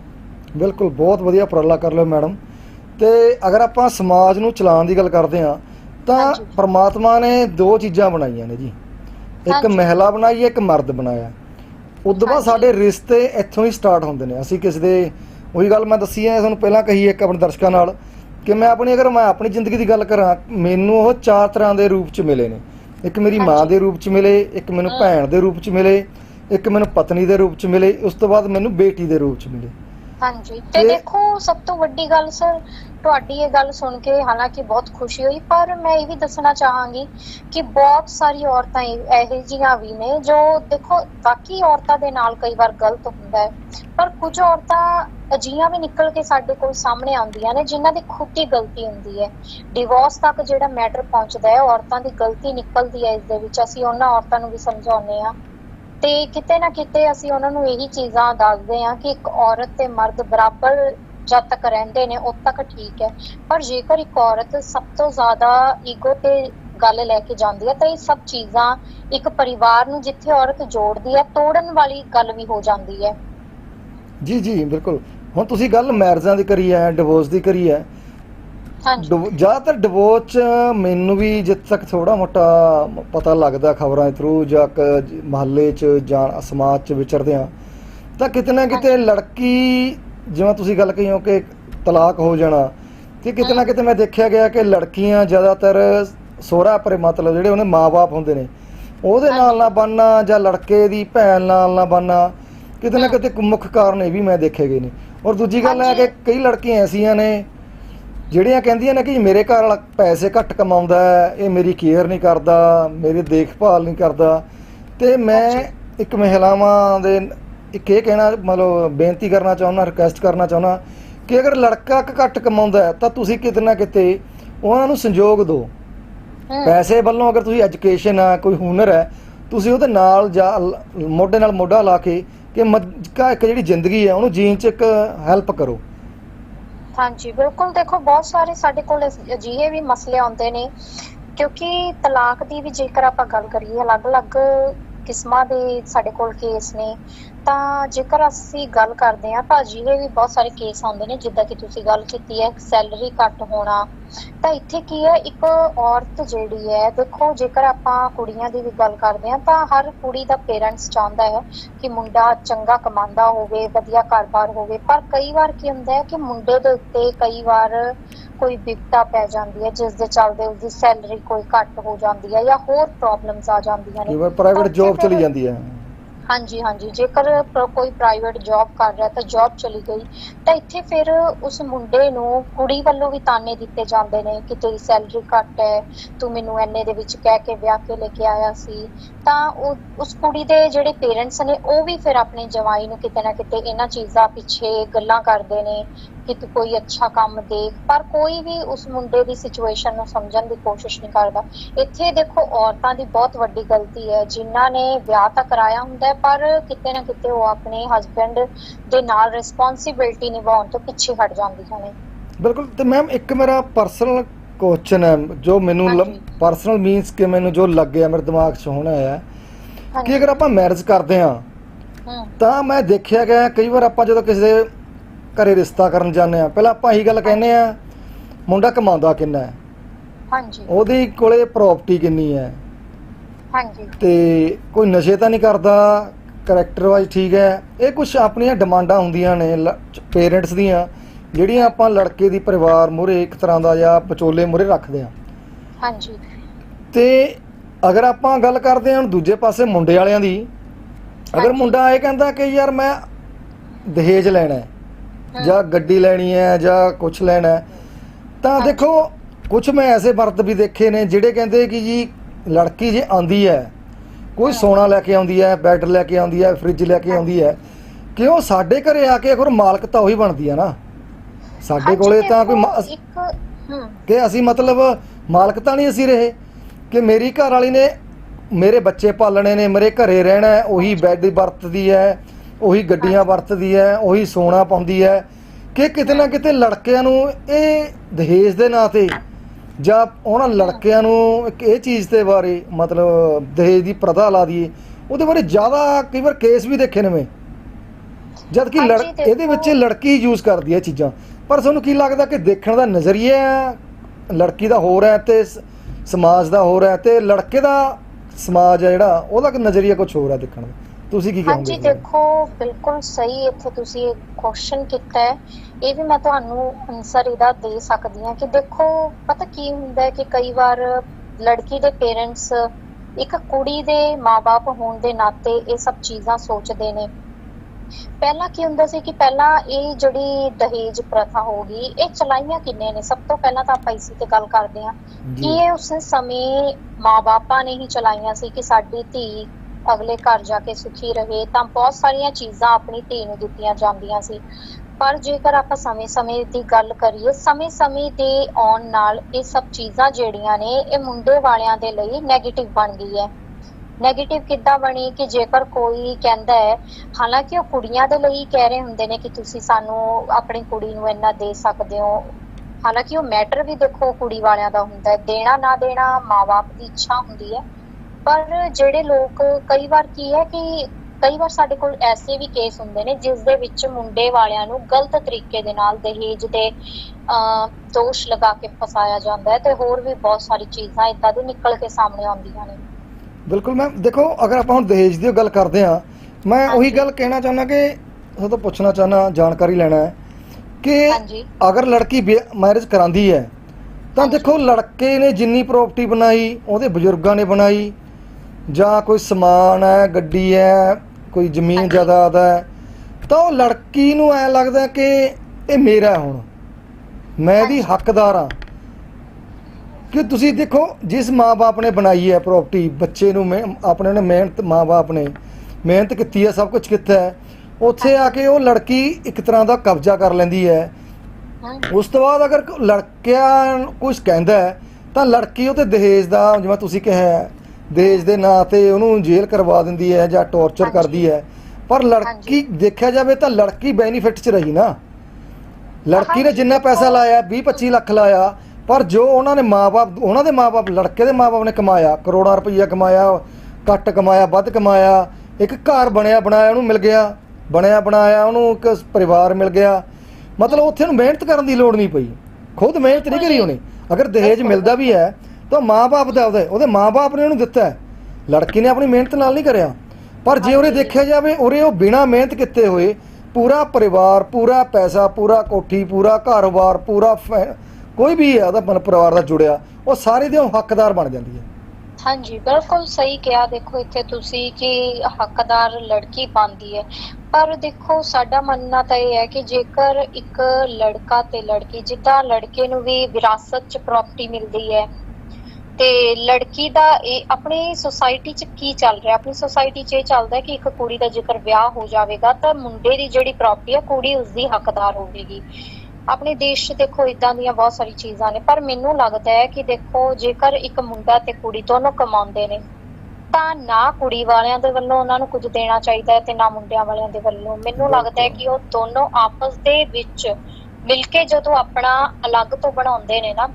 [SPEAKER 1] ਬਿਲਕੁਲ, ਬਹੁਤ ਵਧੀਆ ਉਪਰਾਲਾ ਕਰ ਲਿਓ ਮੈਡਮ। ਤੇ ਅਗਰ ਆਪਾਂ ਸਮਾਜ ਨੂੰ ਚਲਾਉਣ ਦੀ ਗੱਲ ਕਰਦੇ ਹਾਂ ਤਾਂ
[SPEAKER 2] ਹਾਂਜੀ।
[SPEAKER 1] ਪ੍ਰਮਾਤਮਾ ਨੇ ਦੋ ਚੀਜ਼ਾਂ ਬਣਾਈਆਂ ਨੇ ਜੀ ਇੱਕ
[SPEAKER 2] ਹਾਂਜੀ।
[SPEAKER 1] ਮਹਿਲਾ ਬਣਾਈ ਹੈ ਇੱਕ ਮਰਦ ਬਣਾਇਆ ਉਦੋਂ ਬਾਅਦ। ਸਾਡੇ ਰਿਸ਼ਤੇ ਇੱਥੋਂ ਹੀ ਸਟਾਰਟ ਹੁੰਦੇ ਨੇ ਅਸੀਂ ਕਿਸੇ ਦੇ ਉਹੀ ਗੱਲ ਮੈਂ ਦੱਸੀ ਹੈ ਤੁਹਾਨੂੰ ਪਹਿਲਾਂ ਕਹੀ ਇੱਕ ਆਪਣੇ ਦਰਸ਼ਕਾਂ ਨਾਲ ਕਿ ਮੈਂ ਆਪਣੀ ਅਗਰ ਮੈਂ ਆਪਣੀ ਜ਼ਿੰਦਗੀ ਦੀ ਗੱਲ ਕਰਾਂ ਮੈਨੂੰ ਉਹ ਚਾਰ ਤਰ੍ਹਾਂ ਦੇ ਰੂਪ ਚ ਮਿਲੇ ਨੇ ਇੱਕ ਮੇਰੀ ਮਾਂ। ਦੇ ਰੂਪ ਚ ਮਿਲੇ ਇੱਕ ਮੈਨੂੰ। ਭੈਣ ਦੇ ਰੂਪ ਚ ਮਿਲੇ ਇੱਕ ਮੈਨੂੰ ਪਤਨੀ ਦੇ ਰੂਪ ਚ ਮਿਲੇ ਉਸ ਤੋਂ ਬਾਅਦ ਮੈਨੂੰ ਬੇਟੀ ਦੇ ਰੂਪ ਚ ਮਿਲੇ
[SPEAKER 2] ਹਾਂਜੀ। ਤੇ ਦੇਖੋ ਸਭ ਤੋਂ ਵੱਡੀ ਗੱਲ ਸਰ ਤੁਹਾਡੀ ਇਹ ਗੱਲ ਸੁਣ ਕੇ ਹਾਲਾਂਕਿ ਬਹੁਤ ਖੁਸ਼ੀ ਹੋਈ ਪਰ ਮੈਂ ਇਹ ਵੀ ਦੱਸਣਾ ਚਾਹਾਂਗੀ ਕਿ ਬਹੁਤ ਸਾਰੀ ਔਰਤਾਂ ਇਹ- ਜਿਹੀਆਂ ਵੀ ਨੇ ਜੋ ਦੇਖੋ ਬਾਕੀ ਔਰਤਾਂ ਦੇ ਨਾਲ ਕਈ ਵਾਰ ਗਲਤ ਹੁੰਦਾ ਹੈ। ਪਰ ਕੁਝ ਔਰਤਾਂ ਅਜਿਹੀਆਂ ਵੀ ਨਿਕਲ ਕੇ ਸਾਡੇ ਕੋਲ ਸਾਹਮਣੇ ਆਉਂਦੀਆਂ ਨੇ ਜਿਨ੍ਹਾਂ ਦੀ ਖੁਦ ਦੀ ਗਲਤੀ ਹੁੰਦੀ ਹੈ। ਡਿਵੋਰਸ ਤੱਕ ਜਿਹੜਾ ਮੈਟਰ ਪਹੁੰਚਦਾ ਹੈ ਔਰਤਾਂ ਦੀ ਗਲਤੀ ਨਿਕਲਦੀ ਹੈ ਇਸ ਦੇ ਵਿੱਚ। ਅਸੀਂ ਉਹਨਾਂ ਔਰਤਾਂ ਨੂੰ ਵੀ ਸਮਝਾਉਂਦੇ ਹਾਂ। ਤੇ ਕਿਤੇ ਨਾ ਕਿਤੇ ਅਸੀਂ ਉਹਨਾਂ ਨੂੰ ਇਹੀ ਚੀਜ਼ਾਂ ਦੱਸਦੇ ਹਾਂ ਕਿ ਇੱਕ ਔਰਤ ਤੇ ਮਰਦ ਬਰਾਬਰ ਜਦ ਤੱਕ ਰਹਿੰਦੇ ਨੇ, ਉਦ ਤੱਕ ਠੀਕ ਹੈ। ਪਰ ਜੇਕਰ ਇੱਕ ਔਰਤ ਸਭ ਤੋਂ ਜ਼ਿਆਦਾ ਈਗੋ ਤੇ ਗੱਲ ਲੈ ਕੇ ਜਾਂਦੀ ਹੈ, ਤਾਂ ਇਹ ਸਭ ਚੀਜ਼ਾਂ ਇੱਕ ਪਰਿਵਾਰ ਨੂੰ ਜਿੱਥੇ ਔਰਤ ਜੋੜਦੀ ਹੈ, ਤੋੜਨ ਵਾਲੀ ਗੱਲ ਵੀ ਹੋ ਜਾਂਦੀ ਹੈ।
[SPEAKER 1] ਜੀ ਜੀ, ਬਿਲਕੁਲ। ਹੁਣ ਤੁਸੀਂ ਗੱਲ ਮੈਰਿਜਾਂ ਦੀ ਕਰੀ ਹੈ, ਡਿਵੋਰਸ ਦੀ ਕਰੀ ਹੈ
[SPEAKER 2] ਹਾਂਜੀ।
[SPEAKER 1] ਡਿਵੋ- ਜ਼ਿਆਦਾਤਰ ਡਿਵੋਰਸ 'ਚ ਮੈਨੂੰ ਵੀ ਜਿੱਥੇ ਤੱਕ ਥੋੜਾ ਮੋਟਾ ਪਤਾ ਲੱਗਦਾ ਖਬਰਾਂ ਥਰੂ ਜਾਂ ਮਹੱਲੇ 'ਚ ਜਾਂ ਸਮਾਜ 'ਚ ਵਿਚਰਦੇ ਆ ਤਾਂ ਕਿਤੇ ਨਾ ਕਿਤੇ ਲੜਕੀ ਜਿਵੇਂ ਤੁਸੀਂ ਗੱਲ ਕਹੀ ਹੋ ਕਿ ਤਲਾਕ ਹੋ ਜਾਣਾ ਕਿ ਕਿਤੇ ਨਾ ਕਿਤੇ ਮੈਂ ਦੇਖਿਆ ਗਿਆ ਕਿ ਲੜਕੀਆਂ ਜ਼ਿਆਦਾਤਰ ਸੋਹਰਾ ਪਰੇ ਮਤਲਬ ਜਿਹੜੇ ਉਹਨੇ ਮਾਪੇ ਹੁੰਦੇ ਨੇ ਉਹਦੇ ਨਾਲ ਨਾ ਬਣਨਾ ਜਾਂ ਲੜਕੇ ਦੀ ਭੈਣ ਨਾਲ ਨਾ ਬਣਨਾ ਕਿਤੇ ਨਾ ਕਿਤੇ ਮੁੱਖ ਕਾਰਨ ਇਹ ਵੀ ਮੈਂ ਦੇਖੇ ਗਏ ਨੇ। ਔਰ ਦੂਜੀ ਗੱਲ ਹੈ ਕਿ ਕਈ ਲੜਕੀਆਂ ਐਸੀਆਂ ਨੇ ਜਿਹੜੀਆਂ ਕਹਿੰਦੀਆਂ ਨੇ ਕਿ ਮੇਰੇ ਘਰ ਵਾਲਾ ਪੈਸੇ ਘੱਟ ਕਮਾਉਂਦਾ ਹੈ ਇਹ ਮੇਰੀ ਕੇਅਰ ਨਹੀਂ ਕਰਦਾ ਮੇਰੀ ਦੇਖਭਾਲ ਨਹੀਂ ਕਰਦਾ। ਤੇ ਮੈਂ ਇੱਕ ਮਹਿਲਾਵਾਂ ਦੇ ਇੱਕ ਇਹ ਕਹਿਣਾ ਮਤਲਬ ਬੇਨਤੀ ਕਰਨਾ ਚਾਹੁੰਦਾ ਰਿਕੁਐਸਟ ਕਰਨਾ ਚਾਹੁੰਦਾ ਕਿ ਅਗਰ ਲੜਕਾ ਘੱਟ ਕਮਾਉਂਦਾ ਹੈ ਤਾਂ ਤੁਸੀਂ ਕਿਤੇ ਨਾ ਕਿਤੇ ਉਹਨਾਂ ਨੂੰ ਸੰਯੋਗ ਦਿਓ। ਪੈਸੇ ਵੱਲੋਂ ਅਗਰ ਤੁਸੀਂ ਐਜੂਕੇਸ਼ਨ ਆ ਕੋਈ ਹੁਨਰ ਹੈ ਤੁਸੀਂ ਉਹਦੇ ਨਾਲ ਜਾ ਮੋਢੇ ਨਾਲ ਮੋਢਾ ਲਾ ਕੇ ਕਿ ਮੱਕਾ ਇੱਕ ਜਿਹੜੀ ਜ਼ਿੰਦਗੀ ਹੈ ਉਹਨੂੰ ਜੀਣ ਚ ਇੱਕ ਹੈਲਪ ਕਰੋ।
[SPEAKER 2] ਹਾਂਜੀ, ਬਿਲਕੁਲ ਦੇਖੋ, ਬਹੁਤ ਸਾਰੇ ਸਾਡੇ ਕੋਲ ਅਜਿਹੇ ਵੀ ਮਸਲੇ ਆਉਂਦੇ ਨੇ ਕਿਉਂਕਿ ਤਲਾਕ ਦੀ ਵੀ ਜੇਕਰ ਆਪਾਂ ਗੱਲ ਕਰੀਏ, ਅਲੱਗ-ਅਲੱਗ ਕਿਸਮਾਂ ਦੇ ਸਾਡੇ ਕੋਲ ਕੇਸ ਨੇ, ਤਾਂ ਜੇਕਰ ਅਸੀਂ ਗੱਲ ਕਰਦੇ ਹਾਂ, ਤਾਂ ਅਜਿਹੇ ਵੀ ਬਹੁਤ ਸਾਰੇ ਕੇਸ ਆਉਂਦੇ ਨੇ, ਜਿੱਦਾਂ ਕਿ ਤੁਸੀਂ ਗੱਲ ਕੀਤੀ ਹੈ ਸੈਲਰੀ ਘੱਟ ਹੋਣਾ। ਤਾਂ ਇੱਥੇ ਕੀ ਹੈ, ਇੱਕ ਔਰਤ ਜਿਹੜੀ ਹੈ, ਦੇਖੋ, ਜੇਕਰ ਆਪਾਂ ਕੁੜੀਆਂ ਦੀ ਵੀ ਗੱਲ ਕਰਦੇ ਹਾਂ, ਤਾਂ ਹਰ ਕੁੜੀ ਦਾ ਪੇਰੈਂਟਸ ਚਾਹੁੰਦਾ ਹੈ ਕਿ ਮੁੰਡਾ ਚੰਗਾ ਕਮਾਉਂਦਾ ਹੋਵੇ, ਵਧੀਆ ਘਰ-ਬਾਰ ਹੋਵੇ। ਪਰ ਕਈ ਵਾਰ ਕੀ ਹੁੰਦਾ ਹੈ ਕਿ ਮੁੰਡੇ ਦੇ ਉੱਤੇ ਕਈ ਵਾਰ ਕੋਈ ਵਿਪਤਾ ਪੈ ਜਾਂਦੀ ਹੈ ਜਿਸ ਦੇ ਚੱਲਦੇ ਉਸਦੀ ਸੈਲਰੀ ਕੋਈ ਘੱਟ ਹੋ ਜਾਂਦੀ ਹੈ ਜਾਂ ਹੋਰ ਪ੍ਰੋਬਲਮਸ ਆ ਜਾਂਦੀਆਂ ਨੇ।
[SPEAKER 1] ਵਾਰ ਪ੍ਰਾਈਵੇਟ ਜੌਬ ਚਲੀ ਜਾਂਦੀ ਹੈ।
[SPEAKER 2] ਹਾਂਜੀ ਹਾਂਜੀ। ਜੇਕਰ ਕੋਈ ਪ੍ਰਾਈਵੇਟ ਜੌਬ ਕਰ ਰਿਹਾ ਤਾਂ ਜੌਬ ਚਲੀ ਗਈ ਤਾਂ ਇੱਥੇ ਫਿਰ ਉਸ ਮੁੰਡੇ ਨੂੰ ਕੁੜੀ ਵੱਲੋਂ ਵੀ ਤਾਨੇ ਦਿੱਤੇ ਜਾਂਦੇ ਨੇ ਕਿ ਤੇਰੀ ਸੈਲਰੀ ਘੱਟ ਹੈ ਤੂੰ ਮੈਨੂੰ ਐਨੇ ਦੇ ਵਿੱਚ ਕਹਿ ਕੇ ਵਿਆਹ ਕੇ ਲੈ ਕੇ ਆਇਆ ਸੀ। ਤਾਂ ਉਹ ਉਸ ਕੁੜੀ ਦੇ ਜਿਹੜੇ ਪੇਰੈਂਟਸ ਨੇ ਉਹ ਵੀ ਫਿਰ ਆਪਣੇ ਜਵਾਈ ਨੂੰ ਕਿਤੇ ਨਾ ਕਿਤੇ ਇਹਨਾਂ ਚੀਜ਼ਾਂ ਪਿੱਛੇ ਗੱਲਾਂ ਕਰਦੇ ਨੇ ਕਿ ਤੂੰ ਕੋਈ ਅੱਛਾ ਕੰਮ ਦੇਖ ਪਰ ਕੋਈ ਵੀ ਉਸ ਮੁੰਡੇ ਦੀ ਸਿਚੁਏਸ਼ਨ ਨੂੰ ਸਮਝਣ ਦੀ ਕੋਸ਼ਿਸ਼ ਨਹੀਂ ਕਰਦਾ। ਇੱਥੇ ਦੇਖੋ ਔਰਤਾਂ ਦੀ ਬਹੁਤ ਵੱਡੀ ਗਲਤੀ ਹੈ। ਜਿਨ੍ਹਾਂ ਨੇ ਵਿਆਹ ਤਾਂ ਕਰਾਇਆ ਹੁੰਦਾ ਹੈ ਪਰ ਕਿਤੇ ਨਾ ਕਿਤੇ ਉਹ ਆਪਣੇ ਹਸਬੰਡ ਦੇ ਨਾਲ ਰਿਸਪੌਂਸਿਬਿਲਟੀ ਨਿਭਾਉਣ ਤੋਂ ਪਿੱਛੇ ਹਟ ਜਾਂਦੀਆਂ ਨੇ।
[SPEAKER 1] ਬਿਲਕੁਲ ਤੇ ਮੈਮ ਇੱਕ ਮੇਰਾ ਪਰਸਨਲ ਕੁਐਸਚਨ ਹੈ ਜੋ ਮੈਨੂੰ। ਪਰਸਨਲ ਮੀਨਸ ਕਿ ਮੈਨੂੰ ਜੋ ਲੱਗਿਆ ਮੇਰੇ ਦਿਮਾਗ 'ਚ ਹੁਣ ਆਇਆ ਕਿ ਅਗਰ ਆਪਾਂ ਮੈਰਿਜ ਕਰਦੇ ਹਾਂ ਤਾਂ ਮੈਂ ਦੇਖਿਆ ਗਿਆ ਕਈ ਵਾਰ ਆਪਾਂ ਜਦੋਂ ਕਿਸੇ ਦੇ ਘਰੇ ਰਿਸ਼ਤਾ ਕਰਨ ਜਾਂਦੇ ਆ। ਪਹਿਲਾਂ ਆਪਾਂ ਇਹੀ ਗੱਲ ਕਹਿੰਦੇ ਆ ਮੁੰਡਾ ਕਮਾਉਂਦਾ ਕਿੰਨਾ ਹੈ?
[SPEAKER 2] ਹਾਂਜੀ।
[SPEAKER 1] ਉਹਦੀ ਕੋਲੇ ਪ੍ਰਾਪਰਟੀ ਕਿੰਨੀ ਹੈ?
[SPEAKER 2] ਹਾਂਜੀ।
[SPEAKER 1] ਤੇ ਕੋਈ ਨਸ਼ੇ ਤਾਂ ਨਹੀਂ ਕਰਦਾ ਕਰੈਕਟਰ ਵਾਈਜ਼ ਠੀਕ ਹੈ। ਇਹ ਕੁਝ ਆਪਣੀਆਂ ਡਿਮਾਂਡਾਂ ਹੁੰਦੀਆਂ ਨੇ ਪੇਰੈਂਟਸ ਦੀਆਂ ਜਿਹੜੀਆਂ ਆਪਾਂ ਲੜਕੇ ਦੀ ਪਰਿਵਾਰ ਮੂਹਰੇ ਇੱਕ ਤਰ੍ਹਾਂ ਦਾ ਜਾਂ ਵਿਚੋਲੇ ਮੂਹਰੇ ਰੱਖਦੇ ਆ
[SPEAKER 2] ਹਾਂਜੀ।
[SPEAKER 1] ਤੇ ਅਗਰ ਆਪਾਂ ਗੱਲ ਕਰਦੇ ਹਾਂ ਦੂਜੇ ਪਾਸੇ ਮੁੰਡੇ ਵਾਲਿਆਂ ਦੀ ਅਗਰ। ਮੁੰਡਾ ਇਹ ਕਹਿੰਦਾ ਕਿ ਯਾਰ ਮੈਂ ਦਹੇਜ ਲੈਣਾ ਹੈ ਜਾਂ ਗੱਡੀ ਲੈਣੀ ਹੈ ਜਾਂ ਕੁਝ ਲੈਣਾ ਹੈ। ਤਾਂ। ਦੇਖੋ ਕੁਝ ਮੈਂ ਐਸੇ ਮਰਦ ਵੀ ਦੇਖੇ ਨੇ ਜਿਹੜੇ ਕਹਿੰਦੇ ਕਿ ਜੀ ਲੜਕੀ ਜੇ ਆਂਦੀ ਹੈ ਕੋਈ
[SPEAKER 2] ਹਾਂ।
[SPEAKER 1] ਸੋਨਾ ਲੈ ਕੇ ਆਉਂਦੀ ਹੈ ਬੈੱਡ ਲੈ ਕੇ ਆਉਂਦੀ ਹੈ ਫ੍ਰਿਜ ਲੈ ਕੇ ਆਉਂਦੀ ਹੈ ਕਿ ਉਹ ਸਾਡੇ ਘਰੇ ਆ ਕੇ ਅਗਰ ਮਾਲਕ ਤਾਂ ਉਹੀ ਬਣਦੀ ਆ ਨਾ। ਸਾਡੇ ਕੋਲੇ ਤਾਂ ਕੋਈ ਕਿ ਅਸੀਂ ਮਤਲਬ ਮਾਲਕ ਤਾਂ ਨਹੀਂ ਅਸੀਂ ਰਹੇ ਕਿ ਮੇਰੀ ਘਰ ਵਾਲੀ ਨੇ ਮੇਰੇ ਬੱਚੇ ਪਾਲਣੇ ਨੇ ਮੇਰੇ ਘਰੇ ਰਹਿਣਾ ਹੈ ਉਹੀ ਬੈੱਡ ਵਰਤਦੀ ਹੈ ਉਹੀ ਗੱਡੀਆਂ ਵਰਤਦੀ ਹੈ ਉਹੀ ਸੋਨਾ ਪਾਉਂਦੀ ਹੈ ਕਿ ਕਿਤੇ ਨਾ ਕਿਤੇ ਲੜਕਿਆਂ ਨੂੰ ਇਹ ਦਹੇਜ ਦੇ ਨਾਂ ਤੇ ਜਾਂ ਉਹਨਾਂ ਲੜਕਿਆਂ ਨੂੰ ਇੱਕ ਇਹ ਚੀਜ਼ ਦੇ ਬਾਰੇ ਮਤਲਬ ਦਹੇਜ ਦੀ ਪ੍ਰਥਾ ਲਾ ਦਈਏ ਉਹਦੇ ਬਾਰੇ ਜ਼ਿਆਦਾ ਕਈ ਵਾਰ ਕੇਸ ਵੀ ਦੇਖੇ ਨੇ ਮੈਂ। ਜਦ ਕਿ ਲੜ। ਇਹਦੇ ਵਿੱਚ ਲੜਕੀ ਯੂਜ਼ ਕਰਦੀ ਹੈ ਚੀਜ਼ਾਂ। ਪਰ ਤੁਹਾਨੂੰ ਕੀ ਲੱਗਦਾ ਕਿ ਦੇਖਣ ਦਾ ਨਜ਼ਰੀਆ ਲੜਕੀ ਦਾ ਹੋਰ ਹੈ ਤੇ ਸਮਾਜ ਦਾ ਹੋਰ ਹੈ ਤੇ ਲੜਕੇ ਦਾ ਸਮਾਜ ਹੈ ਜਿਹੜਾ ਉਹਦਾ ਨਜ਼ਰੀਆ ਕੁਝ ਹੋਰ ਹੈ ਦੇਖਣ ਦਾ? ਤੁਸੀਂ ਕੀ ਕਹੋਗੇ
[SPEAKER 2] ਹਾਂਜੀ? ਦੇਖੋ ਬਿਲਕੁਲ ਸਹੀ ਇੱਥੇ ਤੁਸੀਂ ਕੁਐਸਚਨ ਕੀਤਾ ਹੈ। ਇਹ ਵੀ ਮੈਂ ਤੁਹਾਨੂੰ ਆਨਸਰ ਇਹਦਾ ਦੇ ਸਕਦੀ ਹਾਂ ਕਿ ਦੇਖੋ ਪਤਾ ਕੀ ਹੁੰਦਾ ਹੈ ਕਿ ਕਈ ਵਾਰ ਲੜਕੀ ਦੇ ਪੇਰੈਂਟਸ ਇੱਕ ਕੁੜੀ ਦੇ ਮਾਪੇ ਹੋਣ ਦੇ ਨਾਤੇ ਇਹ ਸਭ ਚੀਜ਼ਾਂ ਸੋਚਦੇ ਨੇ। ਪਹਿਲਾਂ ਕੀ ਹੁੰਦਾ ਸੀ ਕਿ ਪਹਿਲਾਂ ਇਹ ਜਿਹੜੀ ਦਹੇਜ ਪ੍ਰਥਾ ਹੋ ਗਈ ਇਹ ਚਲਾਈਆਂ ਕਿੰਨੇ ਨੇ? ਸਭ ਤੋਂ ਪਹਿਲਾਂ ਤਾਂ ਆਪਾਂ ਇਸੇ ਤੇ ਗੱਲ ਕਰਦੇ ਹਾਂ ਕਿ ਇਹ ਉਸ ਸਮੇਂ ਮਾਪੇ ਨੇ ਹੀ ਚਲਾਈਆਂ ਸੀ ਕਿ ਸਾਡੀ ਧੀ ਅਗਲੇ ਘਰ ਜਾ ਕੇ ਸੁਖੀ ਰਹੇ, ਤਾਂ ਬਹੁਤ ਸਾਰੀਆਂ ਚੀਜ਼ਾਂ ਆਪਣੀ ਧੀ ਨੂੰ ਦਿੱਤੀਆਂ ਜਾਂਦੀਆਂ ਸੀ। ਪਰ ਜੇਕਰ ਆਪਾਂ ਸਮੇਂ-ਸਮੇਂ ਦੀ ਗੱਲ ਕਰੀਏ, ਸਮੇਂ-ਸਮੇਂ ਦੇ ਆਉਣ ਨਾਲ ਇਹ ਸਭ ਚੀਜ਼ਾਂ ਜਿਹੜੀਆਂ ਨੇ, ਇਹ ਮੁੰਡੇ ਵਾਲਿਆਂ ਦੇ ਲਈ 네ਗੇਟਿਵ ਬਣ ਗਈ ਹੈ। 네ਗੇਟਿਵ ਕਿੱਦਾਂ ਬਣੀ ਕਿ ਜੇਕਰ ਕੋਈ ਕਹਿੰਦਾ ਹੈ, ਹਾਲਾਂਕਿ ਉਹ ਕੁੜੀਆਂ ਦੇ ਲਈ ਕਹਿ ਰਹੇ ਹੁੰਦੇ ਨੇ ਕਿ ਤੁਸੀਂ ਸਾਨੂੰ ਆਪਣੀ ਕੁੜੀ ਨੂੰ ਇੰਨਾ ਦੇ ਸਕਦੇ ਹੋ। ਹਾਲਾਂਕਿ ਉਹ ਮੈਟਰ ਵੀ ਦੇਖੋ ਕੁੜੀ ਵਾਲਿਆਂ ਦਾ ਹੁੰਦਾ ਹੈ। ਦੇਣਾ ਨਾ ਦੇਣਾ ਮਾਪੇ ਦੀ ਇੱਛਾ ਹੁੰਦੀ ਹੈ। ਪਰ ਜਿਹੜੇ ਲੋਕ ਕਈ ਵਾਰ ਕੀ ਹੈ ਕਿ ਕਈ ਵਾਰ ਸਾਡੇ ਕੋਲ ਐਸੇ ਵੀ ਕੇਸ ਹੁੰਦੇ ਨੇ ਜਿਸ ਦੇ ਵਿੱਚ ਮੁੰਡੇ ਵਾਲਿਆਂ ਨੂੰ ਗਲਤ ਤਰੀਕੇ ਦੇ ਨਾਲ ਦਹੇਜ ਦੇ ਦੋਸ਼ ਲਗਾ ਕੇ ਫਸਾਇਆ ਜਾਂਦਾ ਹੈ ਤੇ ਹੋਰ ਵੀ ਬਹੁਤ ਸਾਰੀ ਚੀਜ਼ਾਂ ਇਦਾਂ ਦੀ ਨਿਕਲ ਕੇ ਸਾਹਮਣੇ ਆਉਂਦੀਆਂ ਨੇ।
[SPEAKER 1] ਬਿਲਕੁਲ ਮੈਮ ਦੇਖੋ ਅਗਰ ਆਪਾਂ ਹੁਣ ਦਹੇਜ ਦੀ ਗੱਲ ਕਰਦੇ ਹਾਂ ਮੈਂ ਉਹੀ। ਗੱਲ ਕਹਿਣਾ ਚਾਹੁੰਦਾ ਕਿ ਤੁਹਾਨੂੰ ਪੁੱਛਣਾ ਚਾਹੁੰਦਾ ਜਾਣਕਾਰੀ ਲੈਣਾ ਹੈ ਕਿ ਅਗਰ ਲੜਕੀ ਮੈਰਿਜ ਕਰਾਂਦੀ ਹੈ ਤਾਂ ਦੇਖੋ ਲੜਕੇ ਨੇ ਜਿੰਨੀ ਪ੍ਰਾਪਰਟੀ ਬਣਾਈ ਉਹਦੇ ਬਜ਼ੁਰਗਾਂ ਨੇ ਬਣਾਈ ਜਾਂ ਕੋਈ ਸਮਾਨ ਹੈ ਗੱਡੀ ਹੈ ਕੋਈ ਜ਼ਮੀਨ। ਜਾਇਦਾਦ ਹੈ ਤਾਂ ਉਹ ਲੜਕੀ ਨੂੰ ਐ ਲੱਗਦਾ ਕਿ ਇਹ ਮੇਰਾ ਹੁਣ ਮੈਂ ਇਹਦੀ। ਹੱਕਦਾਰ ਹਾਂ ਕਿ ਤੁਸੀਂ ਦੇਖੋ ਜਿਸ ਮਾਪੇ ਨੇ ਬਣਾਈ ਹੈ ਪ੍ਰਾਪਰਟੀ ਬੱਚੇ ਨੂੰ ਮਿਹ- ਆਪਣੇ ਨੇ ਮਿਹਨਤ ਮਾਪੇ ਨੇ ਮਿਹਨਤ ਕੀਤੀ ਹੈ ਸਭ ਕੁਝ ਕੀਤਾ ਹੈ ਉੱਥੇ ਆ ਕੇ ਉਹ ਲੜਕੀ ਇੱਕ ਤਰ੍ਹਾਂ ਦਾ ਕਬਜ਼ਾ ਕਰ ਲੈਂਦੀ ਹੈ ਉਸ ਤੋਂ ਬਾਅਦ ਅਗਰ ਲੜਕਿਆ ਕੁਝ ਕਹਿੰਦਾ ਤਾਂ ਲੜਕੀ ਉਹ ਤੇ ਦਹੇਜ ਦਾ ਜਿਵੇਂ ਤੁਸੀਂ ਕਿਹਾ ਦਹੇਜ ਦੇ ਨਾਂ ਤੇ ਉਹਨੂੰ ਜੇਲ੍ਹ ਕਰਵਾ ਦਿੰਦੀ ਹੈ ਜਾਂ ਟੌਰਚਰ। ਕਰਦੀ ਹੈ। ਪਰ ਲੜਕੀ ਦੇਖਿਆ ਜਾਵੇ ਤਾਂ ਲੜਕੀ ਬੈਨੀਫਿਟ 'ਚ ਰਹੀ ਨਾ। ਲੜਕੀ ਨੇ ਜਿੰਨਾ ਪੈਸਾ ਲਾਇਆ 20 25 ਲੱਖ ਲਾਇਆ ਪਰ ਜੋ ਉਹਨਾਂ ਨੇ ਮਾਪੇ ਉਹਨਾਂ ਦੇ ਮਾਪੇ ਲੜਕੇ ਦੇ ਮਾਪੇ ਨੇ ਕਮਾਇਆ ਕਰੋੜਾਂ ਰੁਪਈਆ ਕਮਾਇਆ ਘੱਟ ਕਮਾਇਆ ਵੱਧ ਕਮਾਇਆ ਇੱਕ ਘਰ ਬਣਿਆ ਬਣਾਇਆ ਉਹਨੂੰ ਮਿਲ ਗਿਆ। ਬਣਿਆ ਬਣਾਇਆ ਉਹਨੂੰ ਇੱਕ ਪਰਿਵਾਰ ਮਿਲ ਗਿਆ। ਮਤਲਬ ਉੱਥੇ ਨੂੰ ਮਿਹਨਤ ਕਰਨ ਦੀ ਲੋੜ ਨਹੀਂ ਪਈ। ਖੁਦ ਮਿਹਨਤ ਨਹੀਂ ਕਰੀ ਉਹਨੇ। ਅਗਰ ਦਹੇਜ। ਮਿਲਦਾ ਵੀ ਹੈ ਤਾਂ ਮਾਪੇ ਦਾ ਉਹਦੇ ਉਹਦੇ ਮਾਪੇ ਨੇ ਉਹਨੂੰ ਦਿੱਤਾ ਹੈ। ਲੜਕੀ ਨੇ ਆਪਣੀ ਮਿਹਨਤ ਨਾਲ ਨਹੀਂ ਕਰਿਆ। ਪਰ ਜੇ ਉਹਨੇ। ਦੇਖਿਆ ਜਾਵੇ ਉਰੇ ਉਹ ਬਿਨਾ ਮਿਹਨਤ ਕੀਤੇ ਹੋਏ ਪੂਰਾ ਪਰਿਵਾਰ ਪੂਰਾ ਪੈਸਾ ਪੂਰਾ ਕੋਠੀ ਪੂਰਾ ਘਰ-ਬਾਰ ਪੂਰਾ ਕੋਈ ਵੀ ਹੈ ਉਹਦਾ ਪਰਿਵਾਰ ਦਾ ਜੁੜਿਆ ਉਹ ਸਾਰੇ ਦੇ ਹੱਕਦਾਰ ਬਣ ਜਾਂਦੀ ਹੈ।
[SPEAKER 2] ਹਾਂਜੀ ਬਿਲਕੁਲ ਸਹੀ ਕਿਹਾ। ਦੇਖੋ ਇੱਥੇ ਤੁਸੀਂ ਕਿ ਹੱਕਦਾਰ ਲੜਕੀ ਬਣਦੀ ਹੈ। ਪਰ ਦੇਖੋ ਸਾਡਾ ਮੰਨਣਾ ਤਾਂ ਇਹ ਹੈ ਕਿ ਜੇਕਰ ਇੱਕ ਲੜਕਾ ਤੇ ਲੜਕੀ ਜਿੱਦਾਂ ਲੜਕੇ ਨੂੰ ਵੀ ਵਿਰਾਸਤ 'ਚ ਪ੍ਰਾਪਰਟੀ ਮਿਲਦੀ ਹੈ ਤੇ ਲੜਕੀ ਦਾ ਇਹ ਆਪਣੀ ਸੋਸਾਇਟੀ 'ਚ ਕੀ ਚੱਲ ਰਿਹਾ? ਆਪਣੀ ਸੋਸਾਇਟੀ 'ਚ ਇਹ ਚੱਲਦਾ ਕਿ ਇੱਕ ਕੁੜੀ ਦਾ ਜੇਕਰ ਵਿਆਹ ਹੋ ਜਾਵੇਗਾ ਤਾਂ ਮੁੰਡੇ ਦੀ ਜਿਹੜੀ ਪ੍ਰਾਪਰਟੀ ਹੈ ਕੁੜੀ ਉਸਦੀ ਹੱਕਦਾਰ ਹੋਵੇਗੀ। ਆਪਣੇ ਦੇਸ਼ 'ਚ ਦੇਖੋ ਇਦਾਂ ਦੀਆਂ ਬਹੁਤ ਸਾਰੀ ਚੀਜ਼ਾਂ ਨੇ ਪਰ ਮੈਨੂੰ ਲੱਗਦਾ ਹੈ ਕਿ ਦੇਖੋ ਜੇਕਰ ਇੱਕ ਮੁੰਡਾ ਤੇ ਕੁੜੀ ਦੋਨੋਂ ਕਮਾਉਂਦੇ ਨੇ ਤਾਂ ਨਾ ਕੁੜੀ ਵਾਲਿਆਂ ਦੇ ਵੱਲੋਂ ਉਹਨਾਂ ਨੂੰ ਕੁਝ ਦੇਣਾ ਚਾਹੀਦਾ ਹੈ ਤੇ ਨਾ ਮੁੰਡਿਆਂ ਵਾਲਿਆਂ ਦੇ ਵੱਲੋਂ। ਮੈਨੂੰ ਲੱਗਦਾ ਹੈ ਕਿ ਉਹ ਦੋਨੋਂ ਆਪਸ ਦੇ ਵਿੱਚ ਮਿਲ ਕੇ ਜਦੋਂ ਆਪਣਾ ਅਲੱਗ ਤੋਂ ਬਣਾਉਂਦੇ ਨੇ ਨਾ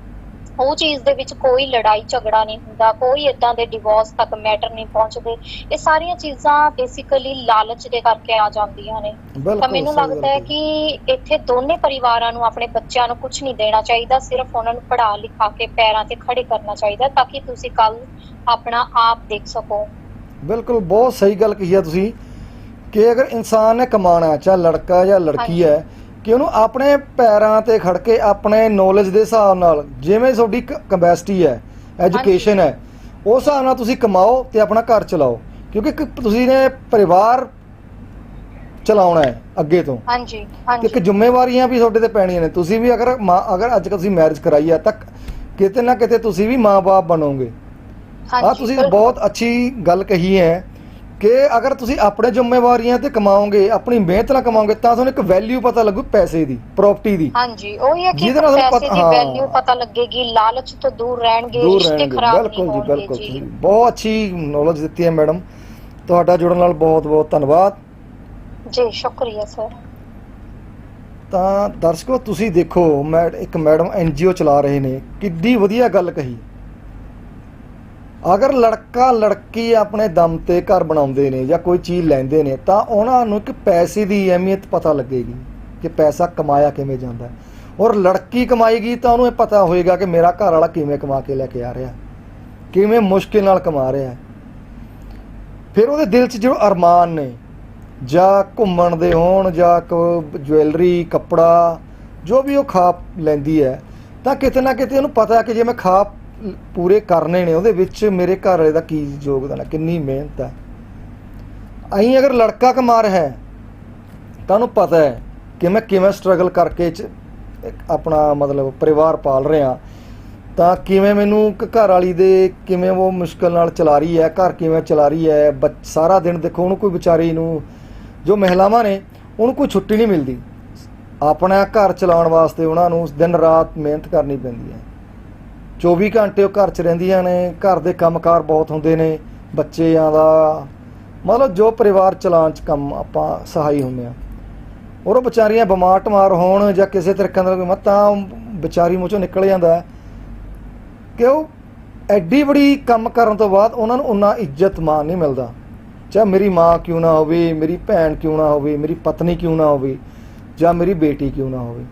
[SPEAKER 2] ਉਹ ਚੀਜ਼ ਦੇ ਵਿੱਚ ਕੋਈ ਲੜਾਈ ਝਗੜਾ ਨਹੀਂ ਹੁੰਦਾ ਕੋਈ ਇਦਾਂ ਦੇ ਡਿਵੋਰਸ ਤੱਕ ਮੈਟਰ ਨਹੀਂ ਪਹੁੰਚਦੇ। ਇਹ ਸਾਰੀਆਂ ਚੀਜ਼ਾਂ ਬੇਸਿਕਲੀ ਲਾਲਚ ਦੇ ਕਰਕੇ ਆ ਜਾਂਦੀਆਂ ਨੇ। ਤਾਂ ਮੈਨੂੰ ਲੱਗਦਾ ਹੈ ਕਿ ਇੱਥੇ ਦੋਨੇ ਪਰਿਵਾਰਾਂ ਨੂੰ ਆਪਣੇ ਬੱਚਿਆਂ ਨੂੰ ਕੁਝ ਨਹੀਂ ਦੇਣਾ ਚਾਹੀਦਾ ਸਿਰਫ ਉਹਨਾਂ ਨੂੰ ਪੜ੍ਹਾ ਲਿਖਾ ਕੇ ਪੈਰਾਂ ਤੇ ਖੜੇ ਕਰਨਾ ਚਾਹੀਦਾ ਤਾਂ ਕਿ ਤੁਸੀਂ ਕੱਲ ਆਪਣਾ ਆਪ ਦੇਖ ਸਕੋ।
[SPEAKER 1] ਬਿਲਕੁਲ ਬਹੁਤ ਸਹੀ ਗੱਲ ਕਹੀ ਹੈ ਤੁਸੀਂ ਕਿ ਅਗਰ ਇਨਸਾਨ ਨੇ ਕਮਾਣਾ ਚਾਹੇ ਲੜਕਾ ਜਾਂ ਲੜਕੀ। ਹੈ ਕਿ ਉਹਨੂੰ ਆਪਣੇ ਪੈਰਾਂ ਤੇ ਖੜ ਕੇ ਆਪਣੇ ਨੌਲੇਜ ਦੇ ਹਿਸਾਬ ਨਾਲ ਜਿਵੇਂ ਤੁਹਾਡੀ ਕੈਪੈਸਿਟੀ ਹੈ ਐਜੂਕੇਸ਼ਨ ਹੈ ਉਸ ਹਿਸਾਬ ਨਾਲ ਤੁਸੀਂ ਕਮਾਓ ਤੇ ਆਪਣਾ ਘਰ ਚਲਾਓ ਕਿਉਂਕਿ ਇੱਕ ਤੁਸੀਂ ਨੇ ਪਰਿਵਾਰ ਚਲਾਉਣਾ ਹੈ ਅੱਗੇ ਤੋਂ।
[SPEAKER 2] ਹਾਂਜੀ ਹਾਂਜੀ
[SPEAKER 1] ਇੱਕ ਜ਼ਿੰਮੇਵਾਰੀਆਂ ਵੀ ਤੁਹਾਡੇ ਤੇ ਪੈਣੀਆਂ ਨੇ। ਤੁਸੀਂ ਵੀ ਅਗਰ ਅਗਰ ਅੱਜ ਕੱਲ੍ਹ ਤੁਸੀਂ ਮੈਰਿਜ ਕਰਾਈ ਹੈ ਤਾਂ ਕਿਤੇ ਨਾ ਕਿਤੇ ਤੁਸੀਂ ਵੀ ਮਾਂ-ਬਾਪ ਬਣੋਗੇ। ਆ ਤੁਸੀਂ। ਬਹੁਤ ਅੱਛੀ ਗੱਲ ਕਹੀ ਹੈ ਕਿ ਅਗਰ ਤੁਸੀਂ ਆਪਣੇ ਜ਼ਿੰਮੇਵਾਰੀਆਂ ਤੇ ਕਮਾਓਗੇ ਆਪਣੀ ਮਿਹਨਤ ਨਾਲ ਕਮਾਓਗੇ ਤਾਂ ਤੁਹਾਨੂੰ ਇੱਕ ਵੈਲਿਊ ਪਤਾ ਲੱਗੂ ਪੈਸੇ ਦੀ ਪ੍ਰਾਪਰਟੀ ਦੀ।
[SPEAKER 2] ਹਾਂਜੀ ਉਹ ਹੈ ਕਿ
[SPEAKER 1] ਜਿਹਦੇ ਨਾਲ ਤੁਹਾਨੂੰ
[SPEAKER 2] ਪੈਸੇ
[SPEAKER 1] ਪਤਾ-
[SPEAKER 2] ਦੀ
[SPEAKER 1] ਹਾਂ।
[SPEAKER 2] ਵੈਲਿਊ ਪਤਾ ਲੱਗੇਗੀ ਲਾਲਚ ਤੋਂ ਦੂਰ ਰਹਿਣਗੇ
[SPEAKER 1] ਦੂਰ
[SPEAKER 2] ਰਿਸ਼ਤੇ
[SPEAKER 1] ਰਹਿਣਗੇ।
[SPEAKER 2] ਖਰਾਬ
[SPEAKER 1] ਬਿਲਕੁਲ
[SPEAKER 2] ਨਹੀਂ
[SPEAKER 1] ਜੀ
[SPEAKER 2] ਹੋਣਗੇ
[SPEAKER 1] ਬਿਲਕੁਲ
[SPEAKER 2] ਜੀ।
[SPEAKER 1] ਜੀ ਬਹੁਤ ਅੱਛੀ ਨੌਲੇਜ ਦਿੱਤੀ ਹੈ ਮੈਡਮ। ਤੁਹਾਡਾ ਜੁੜਨ ਨਾਲ ਬਹੁਤ ਬਹੁਤ ਧੰਨਵਾਦ।
[SPEAKER 2] ਜੀ ਸ਼ੁਕਰੀਆ ਸਰ।
[SPEAKER 1] ਤਾਂ ਦਰਸ਼ਕੋ ਤੁਸੀਂ ਦੇਖੋ ਮੈਂ ਇੱਕ ਮੈਡਮ ਐਨਜੀਓ ਚਲਾ ਰਹੇ ਨੇ। ਕਿੱਡੀ ਵਧੀਆ ਗੱਲ ਕਹੀ। ਅਗਰ ਲੜਕਾ ਲੜਕੀ ਆਪਣੇ ਦਮ ਤੇ ਘਰ ਬਣਾਉਂਦੇ ਨੇ ਜਾਂ ਕੋਈ ਚੀਜ਼ ਲੈਂਦੇ ਨੇ, ਤਾਂ ਉਹਨਾਂ ਨੂੰ ਇੱਕ ਪੈਸੇ ਦੀ ਅਹਿਮੀਅਤ ਪਤਾ ਲੱਗੇਗੀ ਕਿ ਪੈਸਾ ਕਮਾਇਆ ਕਿਵੇਂ ਜਾਂਦਾ ਹੈ। ਔਰ ਲੜਕੀ ਕਮਾਏਗੀ ਤਾਂ ਉਹਨੂੰ ਇਹ ਪਤਾ ਹੋਏਗਾ ਕਿ ਮੇਰਾ ਘਰ ਵਾਲਾ ਕਿਵੇਂ ਕਮਾ ਕੇ ਲੈ ਕੇ ਆ ਰਿਹਾ ਕਿਵੇਂ ਮੁਸ਼ਕਿਲ ਨਾਲ ਕਮਾ ਰਿਹਾ ਫਿਰ ਉਹਦੇ ਦਿਲ 'ਚ ਜੋ ਅਰਮਾਨ ਨੇ, ਜਾਂ ਘੁੰਮਣ ਦੇ ਹੋਣ, ਜਾਂ ਕੋ ਜੁਐਲਰੀ, ਕੱਪੜਾ, ਜੋ ਵੀ ਉਹ ਖਾ ਲੈਂਦੀ ਹੈ, ਤਾਂ ਕਿਤੇ ਨਾ ਕਿਤੇ ਉਹਨੂੰ ਪਤਾ ਹੈ ਕਿ ਜੇ ਮੈਂ ਖਾ ਪੂਰੇ ਕਰਨੇ ਨੇ, ਉਹਦੇ ਵਿੱਚ ਮੇਰੇ ਘਰ ਵਾਲੇ ਦਾ ਕੀ ਯੋਗਦਾਨ ਹੈ, ਕਿੰਨੀ ਮਿਹਨਤ ਹੈ। ਅਹੀਂ ਅਗਰ ਲੜਕਾ ਕਮਾ ਰਿਹਾ ਹੈ ਤਾਂ ਉਹਨੂੰ ਪਤਾ ਹੈ ਕਿ ਮੈਂ ਕਿਵੇਂ ਸਟਰਗਲ ਕਰਕੇ ਆਪਣਾ ਮਤਲਬ ਪਰਿਵਾਰ ਪਾਲ ਰਿਹਾ, ਤਾਂ ਕਿਵੇਂ ਮੈਨੂੰ ਘਰ ਵਾਲੀ ਦੇ ਕਿਵੇਂ ਉਹ ਮੁਸ਼ਕਲ ਨਾਲ ਚਲਾ ਰਹੀ ਹੈ, ਘਰ ਕਿਵੇਂ ਚਲਾ ਰਹੀ ਹੈ, ਬੱਚ- ਸਾਰਾ ਦਿਨ ਦੇਖੋ, ਉਹਨੂੰ ਕੋਈ ਵਿਚਾਰੀ ਨੂੰ, ਜੋ ਮਹਿਲਾਵਾਂ ਨੇ, ਉਹਨੂੰ ਕੋਈ ਛੁੱਟੀ ਨਹੀਂ ਮਿਲਦੀ। ਆਪਣਾ ਘਰ ਚਲਾਉਣ ਵਾਸਤੇ ਉਹਨਾਂ ਨੂੰ ਦਿਨ ਰਾਤ ਮਿਹਨਤ ਕਰਨੀ ਪੈਂਦੀ ਹੈ। 24 ਘੰਟੇ ਉਹ ਘਰ 'ਚ ਰਹਿੰਦੀਆਂ ਨੇ, ਘਰ ਦੇ ਕੰਮਕਾਰ ਬਹੁਤ ਹੁੰਦੇ ਨੇ, ਬੱਚਿਆਂ ਦਾ, ਮਤਲਬ ਜੋ ਪਰਿਵਾਰ ਚਲਾਉਣ 'ਚ ਕੰਮ ਆਪਾਂ ਸਹਾਈ ਹੁੰਦੇ ਆ ਔਰ ਉਹ ਵਿਚਾਰੀਆਂ ਬਿਮਾਰ ਟਮਾਰ ਹੋਣ ਜਾਂ ਕਿਸੇ ਤਰੀਕੇ ਦਾ ਕੋਈ ਮਤਾਂ ਵਿਚਾਰੀ ਮੂੰਹ ਚੋਂ ਨਿਕਲ ਜਾਂਦਾ ਕਿ ਉਹ ਐਡੀ ਬੜੀ ਕੰਮ ਕਰਨ ਤੋਂ ਬਾਅਦ ਉਹਨਾਂ ਨੂੰ ਉਨਾ ਇੱਜ਼ਤ ਮਾਨ ਨਹੀਂ ਮਿਲਦਾ। ਚਾਹੇ ਮੇਰੀ ਮਾਂ ਕਿਉਂ ਨਾ ਹੋਵੇ, ਮੇਰੀ ਭੈਣ ਕਿਉਂ ਨਾ ਹੋਵੇ, ਮੇਰੀ ਪਤਨੀ ਕਿਉਂ ਨਾ ਹੋਵੇ, ਜਾਂ ਮੇਰੀ ਬੇਟੀ ਕਿਉਂ ਨਾ ਹੋਵੇ।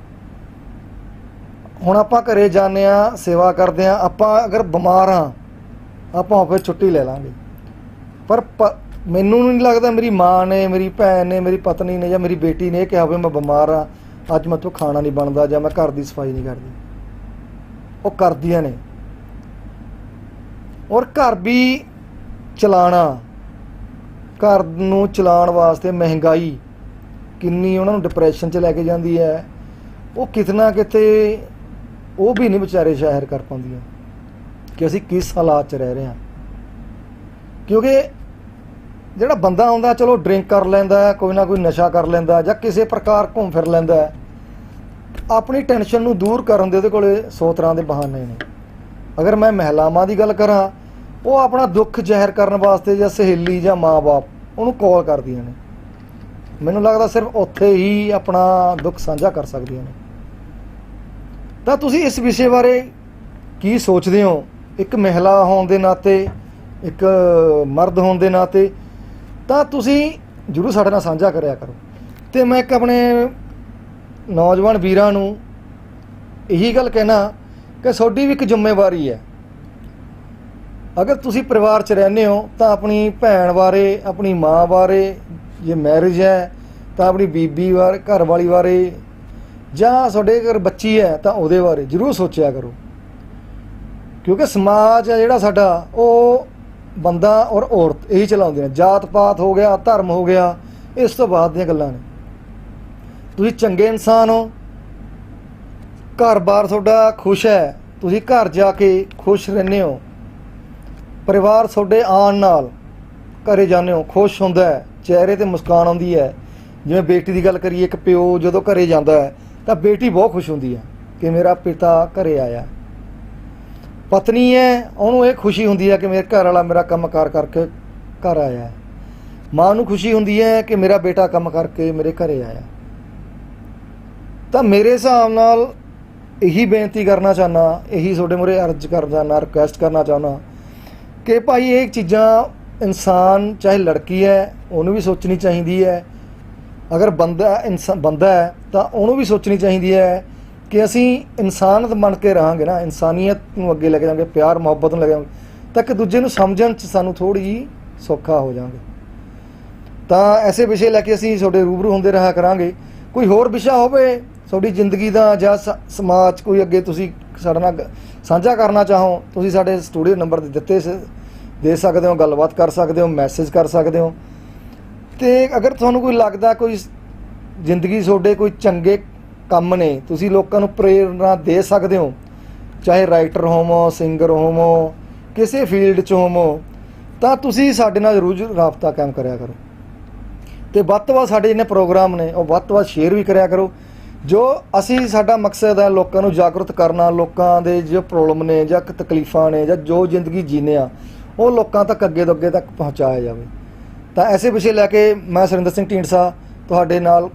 [SPEAKER 1] ਹੁਣ ਆਪਾਂ ਘਰੇ ਜਾਂਦੇ ਆ ਸੇਵਾ ਕਰਦੇ ਆ ਆਪਾਂ ਅਗਰ ਬਿਮਾਰ ਆ ਆਪਾਂ ਫਿਰ ਛੁੱਟੀ ਲੈ ਲਾਂਗੇ। ਪਰ ਪ- ਮੈਨੂੰ ਨਹੀਂ ਲੱਗਦਾ ਮੇਰੀ ਮਾਂ ਨੇ, ਮੇਰੀ ਭੈਣ ਨੇ, ਮੇਰੀ ਪਤਨੀ ਨੇ ਜਾਂ ਮੇਰੀ ਬੇਟੀ ਨੇ ਇਹ ਕਿਹਾ ਹੋਵੇ ਮੈਂ ਬਿਮਾਰ ਆ ਅੱਜ ਮੈਂ ਤੋਂ ਖਾਣਾ ਨਹੀਂ ਬਣਦਾ ਜਾਂ ਮੈਂ ਘਰ ਦੀ ਸਫ਼ਾਈ ਨਹੀਂ ਕਰਦੀ। ਉਹ ਕਰਦੀਆਂ ਨੇ। ਔਰ ਘਰ ਵੀ ਚਲਾਣਾ, ਘਰ ਨੂੰ ਚਲਾਉਣ ਵਾਸਤੇ ਮਹਿੰਗਾਈ ਕਿੰਨੀ ਉਹਨਾਂ ਨੂੰ ਡਿਪਰੈਸ਼ਨ 'ਚ ਲੈ ਕੇ ਜਾਂਦੀ ਹੈ। ਉਹ ਕਿਤਨਾ ਕਿਤੇ ਉਹ ਵੀ ਨਹੀਂ ਵਿਚਾਰੇ ਜ਼ਾਹਿਰ ਕਰ ਪਾਉਂਦੀਆਂ ਕਿ ਅਸੀਂ ਕਿਸ ਹਾਲਾਤ 'ਚ ਰਹਿ ਰਹੇ ਹਾਂ। ਕਿਉਂਕਿ ਜਿਹੜਾ ਬੰਦਾ ਹੁੰਦਾ, ਚਲੋ ਡਰਿੰਕ ਕਰ ਲੈਂਦਾ, ਕੋਈ ਨਾ ਕੋਈ ਨਸ਼ਾ ਕਰ ਲੈਂਦਾ ਜਾਂ ਕਿਸੇ ਪ੍ਰਕਾਰ ਘੁੰਮ ਫਿਰ ਲੈਂਦਾ, ਆਪਣੀ ਟੈਨਸ਼ਨ ਨੂੰ ਦੂਰ ਕਰਨ ਦੇ ਉਹਦੇ ਕੋਲੇ 100 ਤਰ੍ਹਾਂ ਦੇ ਬਹਾਨੇ ਨੇ। ਅਗਰ ਮੈਂ ਮਹਿਲਾਵਾਂ ਦੀ ਗੱਲ ਕਰਾਂ, ਉਹ ਆਪਣਾ ਦੁੱਖ ਜ਼ਹਿਰ ਕਰਨ ਵਾਸਤੇ ਜਾਂ ਸਹੇਲੀ ਜਾਂ ਮਾਂ-ਬਾਪ ਉਹਨੂੰ ਕਾਲ ਕਰਦੀਆਂ ਨੇ। ਮੈਨੂੰ ਲੱਗਦਾ ਸਿਰਫ ਉੱਥੇ ਹੀ ਆਪਣਾ ਦੁੱਖ ਸਾਂਝਾ ਕਰ ਸਕਦੀਆਂ ਨੇ। ਤਾਂ ਤੁਸੀਂ ਇਸ ਵਿਸ਼ੇ ਬਾਰੇ ਕੀ ਸੋਚਦੇ ਹੋ? ਇੱਕ ਮਹਿਲਾ ਹੋਣ ਦੇ ਨਾਤੇ, ਇੱਕ ਮਰਦ ਹੋਣ ਦੇ ਨਾਤੇ, ਤਾਂ ਤੁਸੀਂ ਜਰੂਰ ਸਾਡੇ ਨਾਲ ਸਾਂਝਾ ਕਰਿਆ ਕਰੋ। ਤੇ ਮੈਂ ਇੱਕ ਆਪਣੇ ਨੌਜਵਾਨ ਵੀਰਾਂ ਨੂੰ ਇਹੀ ਗੱਲ ਕਹਿਣਾ ਕਿ ਤੁਹਾਡੀ ਵੀ ਇੱਕ ਜ਼ਿੰਮੇਵਾਰੀ ਹੈ। ਅਗਰ ਤੁਸੀਂ ਪਰਿਵਾਰ 'ਚ ਰਹਿੰਦੇ ਹੋ, ਤਾਂ ਆਪਣੀ ਭੈਣ ਬਾਰੇ, ਆਪਣੀ ਮਾਂ ਬਾਰੇ ਜੇ ਮੈਰਿਜ ਹੈ, ਤਾਂ ਆਪਣੀ ਬੀਬੀ ਬਾਰੇ ਘਰ ਵਾਲੀ ਬਾਰੇ ਜਾਂ ਤੁਹਾਡੇ ਅਗਰ ਬੱਚੀ ਹੈ ਤਾਂ ਉਹਦੇ ਬਾਰੇ ਜ਼ਰੂਰ ਸੋਚਿਆ ਕਰੋ। ਕਿਉਂਕਿ ਸਮਾਜ ਹੈ ਜਿਹੜਾ ਸਾਡਾ, ਉਹ ਬੰਦਾ ਔਰ ਔਰਤ ਇਹੀ ਚਲਾਉਂਦੇ ਨੇ। ਜਾਤ ਪਾਤ ਹੋ ਗਿਆ, ਧਰਮ ਹੋ ਗਿਆ, ਇਸ ਤੋਂ ਬਾਅਦ ਦੀਆਂ ਗੱਲਾਂ ਨੇ। ਤੁਸੀਂ ਚੰਗੇ ਇਨਸਾਨ ਹੋ, ਘਰ-ਬਾਰ ਤੁਹਾਡਾ ਖੁਸ਼ ਹੈ, ਤੁਸੀਂ ਘਰ ਜਾ ਕੇ ਖੁਸ਼ ਰਹਿੰਦੇ ਹੋ, ਪਰਿਵਾਰ ਤੁਹਾਡੇ ਆਉਣ ਨਾਲ ਘਰੇ ਜਾਂਦੇ ਹੋ, ਖੁਸ਼ ਹੁੰਦਾ ਹੈ, ਚਿਹਰੇ ਤੇ ਮੁਸਕਾਨ ਆਉਂਦੀ ਹੈ। ਜਿਵੇਂ ਬੇਟੀ ਦੀ ਗੱਲ ਕਰੀਏ, ਇੱਕ ਪਿਓ ਜਦੋਂ ਘਰੇ ਜਾਂਦਾ ਹੈ ਤਾਂ ਬੇਟੀ ਬਹੁਤ ਖੁਸ਼ ਹੁੰਦੀ ਹੈ ਕਿ ਮੇਰਾ ਪਿਤਾ ਘਰੇ ਆਇਆ। ਪਤਨੀ ਹੈ, ਉਹਨੂੰ ਇਹ ਖੁਸ਼ੀ ਹੁੰਦੀ ਹੈ ਕਿ ਮੇਰੇ ਘਰ ਵਾਲਾ ਮੇਰਾ ਕੰਮਕਾਰ ਕਰਕੇ ਘਰ ਆਇਆ। ਮਾਂ ਨੂੰ ਖੁਸ਼ੀ ਹੁੰਦੀ ਹੈ ਕਿ ਮੇਰਾ ਬੇਟਾ ਕੰਮ ਕਰਕੇ ਮੇਰੇ ਘਰੇ ਆਇਆ। ਤਾਂ ਮੇਰੇ ਹਿਸਾਬ ਨਾਲ ਇਹੀ ਬੇਨਤੀ ਕਰਨਾ ਚਾਹਨਾ ਇਹੀ ਤੁਹਾਡੇ ਮੂਹਰੇ ਅਰਜ਼ ਕਰਨਾ ਰਿਕੁਐਸਟ ਕਰਨਾ ਚਾਹਨਾ ਕਿ ਭਾਈ ਇਹ ਚੀਜ਼ਾਂ ਇਨਸਾਨ, ਚਾਹੇ ਲੜਕੀ ਹੈ, ਉਹਨੂੰ ਵੀ ਸੋਚਣੀ ਚਾਹੀਦੀ ਹੈ ਅਗਰ ਬੰਦਾ ਇਨਸਾਨ ਬੰਦਾ ਹੈ, ਤਾਂ ਉਹਨੂੰ ਵੀ ਸੋਚਣੀ ਚਾਹੀਦੀ ਹੈ ਕਿ ਅਸੀਂ ਇਨਸਾਨ ਬਣ ਕੇ ਰਹਾਂਗੇ ਨਾ, ਇਨਸਾਨੀਅਤ ਨੂੰ ਅੱਗੇ ਲੈ ਕੇ ਜਾਵਾਂਗੇ, ਪਿਆਰ, ਮੁਹੱਬਤ ਨੂੰ ਲੈ ਕੇ ਜਾਵਾਂਗੇ, ਤਾਂ ਕਿ ਦੂਜੇ ਨੂੰ ਸਮਝਣ 'ਚ ਸਾਨੂੰ ਥੋੜੀ ਜਿਹੀ ਸੌਖਾ ਹੋ ਜਾਵਾਂਗੇ। ਤਾਂ ਐਸੇ ਵਿਸ਼ੇ ਲੈ ਕੇ ਅਸੀਂ ਤੁਹਾਡੇ ਰੂਬਰੂ ਹੁੰਦੇ ਰਹਾ ਕਰਾਂਗੇ। ਕੋਈ ਹੋਰ ਵਿਸ਼ਾ ਹੋਵੇ ਤੁਹਾਡੀ ਜ਼ਿੰਦਗੀ ਦਾ ਜਾਂ ਸ- ਸਮਾਜ, ਕੋਈ ਅੱਗੇ ਤੁਸੀਂ ਸਾਡੇ ਨਾਲ ਸਾਂਝਾ ਕਰਨਾ ਚਾਹੋ, ਤੁਸੀਂ ਸਾਡੇ ਸਟੂਡੀਓ ਨੰਬਰ ਦੇ ਦਿੱਤੇ ਸ- ਦੇ ਸਕਦੇ ਹੋ, ਗੱਲਬਾਤ ਕਰ ਸਕਦੇ ਹੋ, ਮੈਸੇਜ ਕਰ ਸਕਦੇ ਹੋ। ਤੇ ਅਗਰ ਤੁਹਾਨੂੰ ਕੋਈ ਲੱਗਦਾ ਕੋਈ ਜ਼ਿੰਦਗੀ ਤੁਹਾਡੇ ਕੋਈ ਚੰਗੇ ਕੰਮ ਨੇ, ਤੁਸੀਂ ਲੋਕਾਂ ਨੂੰ ਪ੍ਰੇਰਨਾ ਦੇ ਸਕਦੇ ਹੋ, ਚਾਹੇ ਰਾਈਟਰ ਹੋਵੋ ਸਿੰਗਰ ਹੋਵੋ, ਕਿਸੇ ਫੀਲਡ 'ਚ ਹੋਵੋ, ਤਾਂ ਤੁਸੀਂ ਸਾਡੇ ਨਾਲ ਜ਼ਰੂਰ ਰਾਬਤਾ ਕਾਇਮ ਕਰਿਆ ਕਰੋ। ਤੇ ਵੱਧ ਤੋਂ ਵੱਧ ਸਾਡੇ ਜਿਹਨੇ ਪ੍ਰੋਗਰਾਮ ਨੇ, ਉਹ ਵੱਧ ਤੋਂ ਵੱਧ ਸ਼ੇਅਰ ਵੀ ਕਰਿਆ ਕਰੋ, ਜੋ ਅਸੀਂ ਸਾਡਾ ਮਕਸਦ ਹੈ ਲੋਕਾਂ ਨੂੰ ਜਾਗਰੂਕ ਕਰਨਾ, ਲੋਕਾਂ ਦੇ ਜੋ ਪ੍ਰੋਬਲਮ ਨੇ ਜਾਂ ਤਕਲੀਫਾਂ ਨੇ ਜਾਂ ਜੋ ਜ਼ਿੰਦਗੀ ਜੀਨੇ ਆ, ਉਹ ਲੋਕਾਂ ਤੱਕ ਅੱਗੇ ਤੋਂ ਅੱਗੇ ਤੱਕ ਪਹੁੰਚਾਇਆ ਜਾਵੇ। ਤਾਂ ਐਸੇ ਵਿਸ਼ੇ ਲੈ ਕੇ ਮੈਂ ਸੁਰਿੰਦਰ ਸਿੰਘ ਢੀਂਡਸਾ ਤੁਹਾਡੇ ਨਾਲ